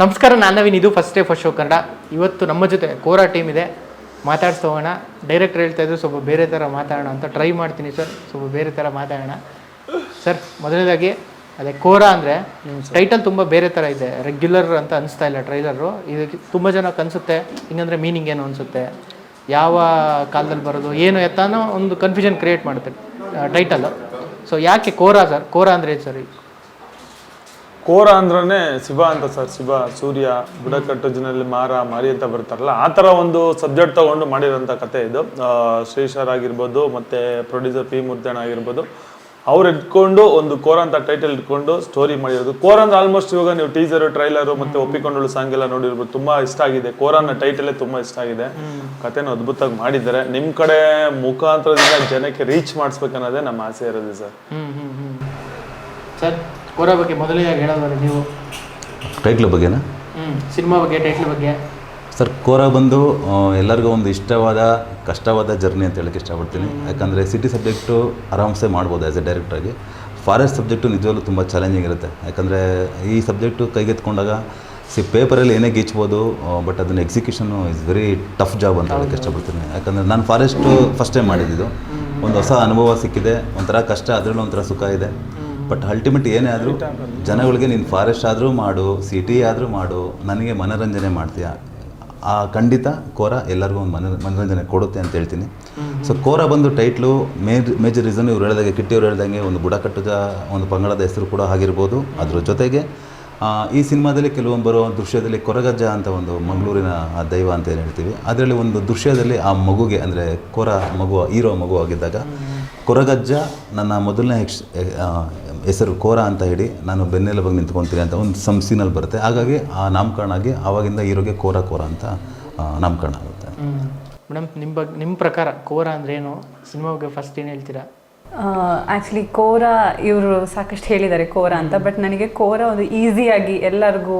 ನಮಸ್ಕಾರ ನಾನು ನವೀನ್. ಇದು first day first show Kannada. ಇವತ್ತು ನಮ್ಮ ಜೊತೆ ಕೋರಾ ಟೀಮ್ ಇದೆ. ಮಾತಾಡ್ಸೋಣ ಡೈರೆಕ್ಟರ್ ಹೇಳ್ತಾ ಇದ್ದರು ಸ್ವಲ್ಪ ಬೇರೆ ಥರ ಮಾತಾಡೋಣ ಅಂತ ಟ್ರೈ ಮಾಡ್ತೀನಿ ಸರ್ ಸ್ವಲ್ಪ ಬೇರೆ ಥರ ಮಾತಾಡೋಣ. ಸರ್ ಮೊದಲನೇದಾಗಿ ಅದೇ ಕೋರಾ ಅಂದರೆ ಟೈಟಲ್ ತುಂಬ ಬೇರೆ ಥರ ಇದೆ. ರೆಗ್ಯುಲರ್ ಅಂತ ಅನಿಸ್ತಾ ಇಲ್ಲ ಟ್ರೈಲರು ಇದಕ್ಕೆ ತುಂಬ ಜನಕ್ಕೆ ಅನಿಸುತ್ತೆ ಹಿಂಗಂದ್ರೆ ಮೀನಿಂಗ್ ಏನು ಅನಿಸುತ್ತೆ? ಯಾವ ಕಾಲದಲ್ಲಿ ಬರೋದು? ಏನು ಎತ್ತಾನೋ ಒಂದು ಕನ್ಫ್ಯೂಷನ್ ಕ್ರಿಯೇಟ್ ಮಾಡುತ್ತೆ ಟೈಟಲ್ಲು ಸೊ ಯಾಕೆ ಕೋರಾ ಸರ್ ಕೋರಾ ಅಂದರೆ ಏನು ಸರ್ ಕೋರ ಅಂದ್ರೆ ಶಿವ ಅಂತ ಸರ್, ಶಿವ, ಸೂರ್ಯ, ಬುಡಕಟ್ಟು, ಜನರಲ್ಲಿ ಮಾರ, ಮಾರಿ ಅಂತ ಬರ್ತಾರಲ್ಲ, ಆ ಥರ ಒಂದು ಸಬ್ಜೆಕ್ಟ್ ತಗೊಂಡು ಮಾಡಿರೋಂಥ ಕತೆ ಇದು. ಶ್ರೀ ಶ್ರೀಶರ್ ಆಗಿರ್ಬೋದು, ಮತ್ತೆ ಪ್ರೊಡ್ಯೂಸರ್ ಪಿ ಮೂರ್ತಣ್ಣ ಆಗಿರ್ಬೋದು, ಅವ್ರು ಇಟ್ಕೊಂಡು ಒಂದು ಕೋರ ಅಂತ ಟೈಟಲ್ ಇಟ್ಕೊಂಡು ಸ್ಟೋರಿ ಮಾಡಿರೋದು. ಕೋರ ಅಂದ್ರೆ ಆಲ್ಮೋಸ್ಟ್ ಇವಾಗ ನೀವು ಟೀಸರ್ ಟ್ರೈಲರ್ ಮತ್ತೆ ಒಪ್ಪಿಕೊಂಡಳು ಸಾಂಗ್ ಎಲ್ಲ ನೋಡಿರ್ಬೋದು, ತುಂಬಾ ಇಷ್ಟ ಆಗಿದೆ. ಕೋರ ಅನ್ನ ಟೈಟಲೇ ತುಂಬಾ ಇಷ್ಟ ಆಗಿದೆ. ಕತೆನ ಅದ್ಭುತವಾಗಿ ಮಾಡಿದ್ದಾರೆ. ನಿಮ್ ಕಡೆ ಮುಖಾಂತರದಿಂದ ಜನಕ್ಕೆ ರೀಚ್ ಮಾಡಿಸ್ಬೇಕನ್ನೋದೇ ನಮ್ಮ ಆಸೆ ಇರೋದು ಸರ್. ಸರ್ ಕೋರಾ ಬಗ್ಗೆ ಮೊದಲನೇದಾಗಿ ಹೇಳೋದಾದ್ರೆ ನೀವು? ಟೈಟ್ಲ್ ಬಗ್ಗೆನಾ? ಸಿನಿಮಾ ಬಗ್ಗೆ ಟೈಟ್ಲ್ ಬಗ್ಗೆ. ಸರ್ ಕೋರ ಬಂದು ಎಲ್ಲರಿಗೂ ಒಂದು ಇಷ್ಟವಾದ ಕಷ್ಟವಾದ ಜರ್ನಿ ಅಂತ ಹೇಳಕ್ಕೆ ಇಷ್ಟಪಡ್ತೀನಿ. ಯಾಕಂದರೆ ಸಿಟಿ ಸಬ್ಜೆಕ್ಟು ಆರಾಮ್ಸೆ ಮಾಡ್ಬೋದು ಆ್ಯಸ್ ಎ ಡೈರೆಕ್ಟ್ರಾಗಿ ಫಾರೆಸ್ಟ್ ಸಬ್ಜೆಕ್ಟು ನಿಜವಾಗ್ಲೂ ತುಂಬ ಚಾಲೆಂಜಿಂಗ್ ಇರುತ್ತೆ. ಯಾಕಂದರೆ ಈ ಸಬ್ಜೆಕ್ಟು ಕೈಗೆತ್ಕೊಂಡಾಗ ಸಿ ಪೇಪರಲ್ಲಿ ಏನೇ ಗೀಚ್ಬೋದು ಬಟ್ ಅದನ್ನ execution is very tough job ಅಂತ ಹೇಳಕ್ಕೆ ಇಷ್ಟಪಡ್ತೀನಿ. ಯಾಕಂದರೆ ನಾನು ಫಾರೆಸ್ಟು ಫಸ್ಟ್ ಟೈಮ್ ಮಾಡಿದ್ದು. ಒಂದು ಹೊಸ ಅನುಭವ ಸಿಕ್ಕಿದೆ ಒಂಥರ ಕಷ್ಟ ಅದರಲ್ಲೂ ಒಂಥರ ಸುಖ ಇದೆ. ಬಟ್ ಅಲ್ಟಿಮೇಟ್ ಏನೇ ಆದರೂ ಜನಗಳಿಗೆ ನೀನು ಫಾರೆಸ್ಟ್ ಆದರೂ ಮಾಡು ಸಿಟಿ ಆದರೂ ಮಾಡು ನನಗೆ ಮನೋರಂಜನೆ ಮಾಡ್ತೀಯ? ಆ ಖಂಡಿತ ಕೋರ ಎಲ್ಲರಿಗೂ ಒಂದು ಮನ ಮನೋರಂಜನೆ ಕೊಡುತ್ತೆ ಅಂತ ಹೇಳ್ತೀನಿ. ಸೊ ಕೋರ ಬಂದು ಟೈಟ್ಲು ಮೇಜ್ ಮೇಜರ್ ರೀಸನ್ ಇವ್ರು ಹೇಳ್ದಂಗೆ ಕಿಟ್ಟಿಯವ್ರು ಹೇಳ್ದಂಗೆ ಒಂದು ಬುಡಕಟ್ಟದ ಒಂದು ಪಂಗಡದ ಹೆಸರು ಕೂಡ ಆಗಿರ್ಬೋದು. ಅದ್ರ ಜೊತೆಗೆ ಈ ಸಿನಿಮಾದಲ್ಲಿ ಕೆಲವೊಂದು ಬರೋ ದೃಶ್ಯದಲ್ಲಿ ಕೊರಗಜ್ಜ ಅಂತ ಒಂದು ಮಂಗಳೂರಿನ ದೈವ ಅಂತ ಏನು ಹೇಳ್ತೀವಿ ಅದರಲ್ಲಿ ಒಂದು ದೃಶ್ಯದಲ್ಲಿ ಆ ಮಗುಗೆ ಅಂದರೆ ಕೊರ ಮಗು ಹೀರೋ ಮಗು ಆಗಿದ್ದಾಗ ಕೊರಗಜ್ಜ ನನ್ನ ಮೊದಲನೇ ಆ, ಹೆಸರು ಕೋರ ಅಂತ ಹೇಳಿ ನಾನು ಬೆನ್ನೆಲುಬಾಗಿ ನಿಂತ್ಕೊತೀನಿ ಅಂತ ಒಂದು ಸಮ್ ಸೀನಲ್ಲಿ ಬರುತ್ತೆ. ಹಾಗಾಗಿ ಆ ನಾಮಕರಣ ಆಗಿ ಆವಾಗಿಂದ ಹೀರೋಗೆ ಕೋರ ಕೋರ ಅಂತ ನಾಮಕರಣ ಆಗುತ್ತೆ. ಮೇಡಮ್ ನಿಮ್ಮ ಬಗ್ಗೆ ನಿಮ್ಮ ಪ್ರಕಾರ ಕೋರ ಅಂದ್ರೆ ಏನು? ಸಿನಿಮಾ ಬಗ್ಗೆ ಫಸ್ಟ್ ಏನು ಹೇಳ್ತೀರಾ? ಆ್ಯಕ್ಚುಲಿ ಕೋರ ಇವರು ಸಾಕಷ್ಟು ಹೇಳಿದ್ದಾರೆ ಕೋರ ಅಂತ ಬಟ್ ನನಗೆ ಕೋರ ಒಂದು ಈಸಿಯಾಗಿ ಎಲ್ಲರಿಗೂ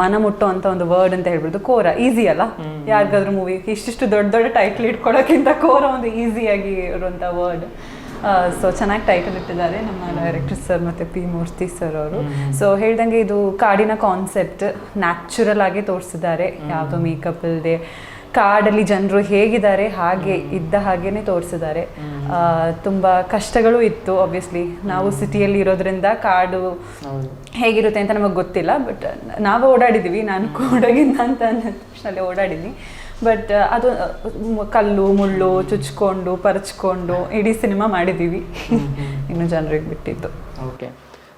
ಮನ ಮುಟ್ಟೋ ಅಂತ ಒಂದು ವರ್ಡ್ ಅಂತ ಹೇಳ್ಬಿಡ್ದು ಕೋರ. ಈಸಿ ಅಲ್ಲ? ಯಾರಿಗಾದ್ರೂ ಮೂವಿ ಇಷ್ಟಿಷ್ಟು ದೊಡ್ಡ ದೊಡ್ಡ ಟೈಟ್ಲ್ ಇಟ್ಕೊಡೋಕ್ಕಿಂತ ಕೋರ ಒಂದು ಈಸಿಯಾಗಿ ಇರುವಂಥ ವರ್ಡ್ ಸೊ ಚೆನ್ನಾಗಿ ಟೈಟಲ್ ಇಟ್ಟಿದ್ದಾರೆ ನಮ್ಮ ಡೈರೆಕ್ಟರ್ ಸರ್ ಮತ್ತು ಪಿ ಮೂರ್ತಿ ಸರ್ ಅವರು. ಸೊ ಹೇಳ್ದಂಗೆ ಇದು ಕಾಡಿನ ಕಾನ್ಸೆಪ್ಟ್ ನ್ಯಾಚುರಲ್ ಆಗಿ ತೋರಿಸಿದ್ದಾರೆ. ಯಾವುದೋ ಮೇಕಪ್ ಇಲ್ಲದೆ ಕಾಡಲ್ಲಿ ಜನರು ಹೇಗಿದ್ದಾರೆ ಹಾಗೆ ಇದ್ದ ಹಾಗೇನೆ ತೋರಿಸಿದ್ದಾರೆ. ತುಂಬ ಕಷ್ಟಗಳು ಇತ್ತು ಆಬ್ವಿಯಸ್ಲಿ ನಾವು ಸಿಟಿಯಲ್ಲಿ ಇರೋದ್ರಿಂದ ಕಾಡು ಹೇಗಿರುತ್ತೆ ಅಂತ ನಮಗೆ ಗೊತ್ತಿಲ್ಲ ಬಟ್ ನಾವು ಓಡಾಡಿದ್ದೀವಿ ನಾನು ಕೂಡ ಅಂತ ಅಂದ ತಕ್ಷಣ ಓಡಾಡಿದ್ವಿ ಬಟ್ ಅದು ಕಲ್ಲು ಮುಳ್ಳು ಚುಚ್ಕೊಂಡು ಪರಚ್ಕೊಂಡು ಇಡೀ ಸಿನಿಮಾ ಮಾಡಿದ್ದೀವಿ ಇನ್ನು ಜನರಿಗೆ ಬಿಟ್ಟಿತ್ತು ಓಕೆ.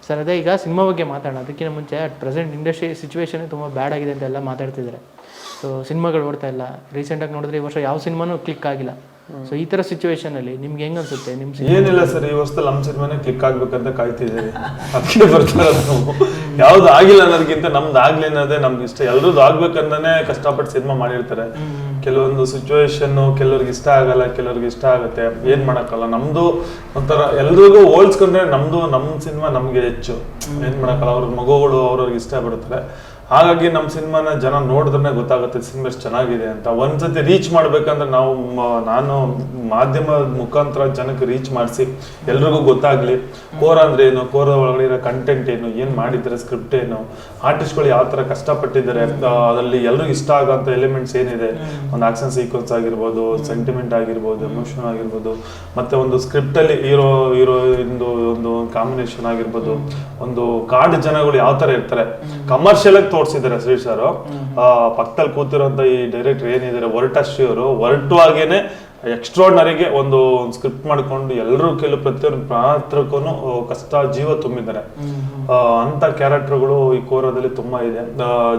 ಸರ್ ಅದೇ ಈಗ ಸಿನಿಮಾ ಬಗ್ಗೆ ಮಾತಾಡೋಣ. ಅದಕ್ಕಿಂತ ಮುಂಚೆ ಅಟ್ ಪ್ರೆಸೆಂಟ್ ಇಂಡಸ್ಟ್ರಿ ಸಿಚುವೇಶನ್ ತುಂಬ ಬ್ಯಾಡ್ ಆಗಿದೆ ಅಂತ ಎಲ್ಲ ಮಾತಾಡ್ತಿದ್ದಾರೆ. ಸೊ ಸಿನಿಮಾಗಳು ಓಡ್ತಾ ಇಲ್ಲ. ರೀಸೆಂಟಾಗಿ ನೋಡಿದ್ರೆ ಈ ವರ್ಷ ಯಾವ ಸಿನಿಮಾನೂ ಕ್ಲಿಕ್ ಆಗಿಲ್ಲ. ಸೊ ಈ ಥರ ಸಿಚುವೇಶನಲ್ಲಿ ನಿಮ್ಗೆ ಹೆಂಗ್ ಅನ್ಸುತ್ತೆ? ನಿಮ್ಮ ಏನಿಲ್ಲ ಸರ್, ಈ ವರ್ಷದಲ್ಲಿ ನಮ್ಮ ಸಿನಿಮಾನೇ ಕ್ಲಿಕ್ ಆಗ್ಬೇಕಂತ ಕಾಯ್ತಿದ್ದೀವಿ. ಅದಕ್ಕೆ ಬರ್ತಾರ ಯಾವ್ದು ಆಗಿಲ್ಲ ಅನ್ನೋದಕ್ಕಿಂತ ನಮ್ದು ಆಗ್ಲಿ ಅನ್ನೋದೇ ನಮ್ಗೆ ಇಷ್ಟ. ಎಲ್ರದ್ದು ಆಗ್ಬೇಕಂತಾನೆ ಕಷ್ಟಪಟ್ಟು ಸಿನಿಮಾ ಮಾಡಿರ್ತಾರೆ. ಕೆಲವೊಂದು ಸಿಚುವೇಶನ್ ಕೆಲವ್ರಿಗೆ ಇಷ್ಟ ಆಗಲ್ಲ, ಕೆಲವ್ರಿಗೆ ಇಷ್ಟ ಆಗುತ್ತೆ. ಏನ್ ಮಾಡಕ್ಕಲ್ಲ ನಮ್ದು ಒಂಥರ ಎಲ್ರಿಗೂ ಹೋಲ್ಸ್ಕೊಂಡ್ರೆ ನಮ್ದು, ನಮ್ ಸಿನಿಮಾ ನಮ್ಗೆ ಹೆಚ್ಚು. ಏನ್ ಮಾಡಕ್ಕಲ್ಲ ಅವ್ರ ಮಗುಗಳು ಅವ್ರವ್ರಿಗೆ ಇಷ್ಟ ಪಡ್ತಾರೆ ಹಾಗಾಗಿ ನಮ್ಮ ಸಿನಿಮಾನ ಜನ ನೋಡಿದ್ರೆ ಗೊತ್ತಾಗುತ್ತೆ ಸಿನಿಮಾ ಎಷ್ಟು ಚೆನ್ನಾಗಿದೆ ಅಂತ. ಒಂದ್ಸತಿ ರೀಚ್ ಮಾಡ್ಬೇಕಂದ್ರೆ ನಾವು ನಾನು ಮಾಧ್ಯಮ ಮುಖಾಂತರ ಜನಕ್ಕೆ ರೀಚ್ ಮಾಡಿಸಿ ಎಲ್ರಿಗೂ ಗೊತ್ತಾಗ್ಲಿ. ಕೋರ ಅಂದ್ರೆ ಏನು? ಕೋರ ಒಳಗಡೆ ಇರೋ ಕಂಟೆಂಟ್ ಏನು? ಏನು ಮಾಡಿದ್ದಾರೆ? ಸ್ಕ್ರಿಪ್ಟ್ ಏನು? ಆರ್ಟಿಸ್ಟ್ಗಳು ಯಾವ ಥರ ಕಷ್ಟಪಟ್ಟಿದ್ದಾರೆ? ಅದರಲ್ಲಿ ಎಲ್ರಿಗೂ ಇಷ್ಟ ಆಗೋಂಥ ಎಲಿಮೆಂಟ್ಸ್ ಏನಿದೆ? ಒಂದು ಆಕ್ಷನ್ ಸೀಕ್ವೆನ್ಸ್ ಆಗಿರ್ಬೋದು ಸೆಂಟಿಮೆಂಟ್ ಆಗಿರ್ಬೋದು ಎಮೋಷನ್ ಆಗಿರ್ಬೋದು ಮತ್ತೆ ಒಂದು ಸ್ಕ್ರಿಪ್ಟಲ್ಲಿ ಇರೋ ಹೀರೋ ಹೀರೋ ಇಂದು ಒಂದು ಕಾಂಬಿನೇಷನ್ ಆಗಿರ್ಬೋದು. ಒಂದು ಕಾಡು ಜನಗಳು ಯಾವ ಥರ ಇರ್ತಾರೆ? ಕಮರ್ಷಿಯಲ್ ಆಗಿ ತೋರಿಸಿದ್ದಾರೆ ಶ್ರೀ ಸರ್. ಪಕ್ಕದಲ್ಲಿ ಕೂತಿರೋಂತ ಈ ಡೈರೆಕ್ಟರ್ ಏನಿದ್ದಾರೆ ಹೊರಟಶ್ರೀ ಅವರು ಹೊರಟುವಾಗೇನೆ ಎಕ್ಸ್ಟ್ರಾಡ್ನರಿಗೆ ಒಂದು ಸ್ಕ್ರಿಪ್ಟ್ ಮಾಡ್ಕೊಂಡು ಎಲ್ಲರೂ ಕೆಲವು ಪ್ರತಿಯೊಂದು ಪಾತ್ರಕ್ಕೂ ಕಷ್ಟ ಜೀವ ತುಂಬಿದ್ದಾರೆ. ಅಂತ ಕ್ಯಾರೆಕ್ಟರ್ಗಳು ಈ ಕೋರದಲ್ಲಿ ತುಂಬಾ ಇದೆ.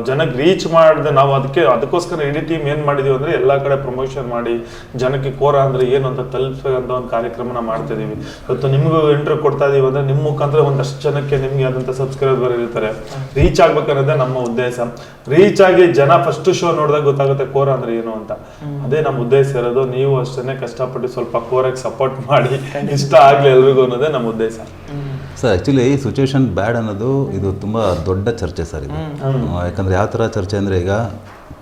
ಜನಕ್ಕೆ ರೀಚ್ ಮಾಡಿದೆ ನಾವು ಅದಕ್ಕೆ ಅದಕ್ಕೋಸ್ಕರ ಇಡೀ ಟೀಮ್ ಏನ್ ಮಾಡಿದೀವಿ ಅಂದ್ರೆ ಎಲ್ಲಾ ಕಡೆ ಪ್ರಮೋಷನ್ ಮಾಡಿ ಜನಕ್ಕೆ ಕೋರ ಅಂದ್ರೆ ಏನು ಅಂತ ತಲುಪಿಸೋಂತ ಒಂದು ಕಾರ್ಯಕ್ರಮನ ಮಾಡ್ತಾ ಇದೀವಿ. ಇವತ್ತು ನಿಮಗೂ ಇಂಟರ್ವ್ಯೂ ಕೊಡ್ತಾ ಇದೀವಿ ಅಂದ್ರೆ ನಿಮ್ಮ ಮುಖಾಂತರ ಒಂದಷ್ಟು ಜನಕ್ಕೆ ನಿಮ್ಗೆ ಆದಂತ ಸಬ್ಸ್ಕ್ರೈಬರ್ ಇರ್ತಾರೆ. ರೀಚ್ ಆಗ್ಬೇಕನ್ನೋದೇ ನಮ್ಮ ಉದ್ದೇಶ. ರೀಚ್ ಆಗಿ ಜನ ಫಸ್ಟ್ ಶೋ ನೋಡಿದಾಗ ಗೊತ್ತಾಗುತ್ತೆ ಕೋರ ಅಂದ್ರೆ ಏನು ಅಂತ. ಅದೇ ನಮ್ಮ ಉದ್ದೇಶ ಇರೋದು ನೀವು ಅಷ್ಟೇ ಕಷ್ಟಪಟ್ಟು ಸ್ವಲ್ಪ ಕೋರಕ್ಕೆ ಸಪೋರ್ಟ್ ಮಾಡಿ ಇಷ್ಟ ಆಗ್ಲಿ ಎಲ್ರಿಗೂ ಅನ್ನೋದೇ ನಮ್ಮ ಉದ್ದೇಶ. ಸರ್ ಆ್ಯಕ್ಚುಲಿ ಸಿಚುವೇಶನ್ ಬ್ಯಾಡ್ ಅನ್ನೋದು ಇದು ತುಂಬ ದೊಡ್ಡ ಚರ್ಚೆ ಸರ್ ಇದು. ಯಾಕಂದರೆ ಯಾವ ಥರ ಚರ್ಚೆ ಅಂದರೆ ಈಗ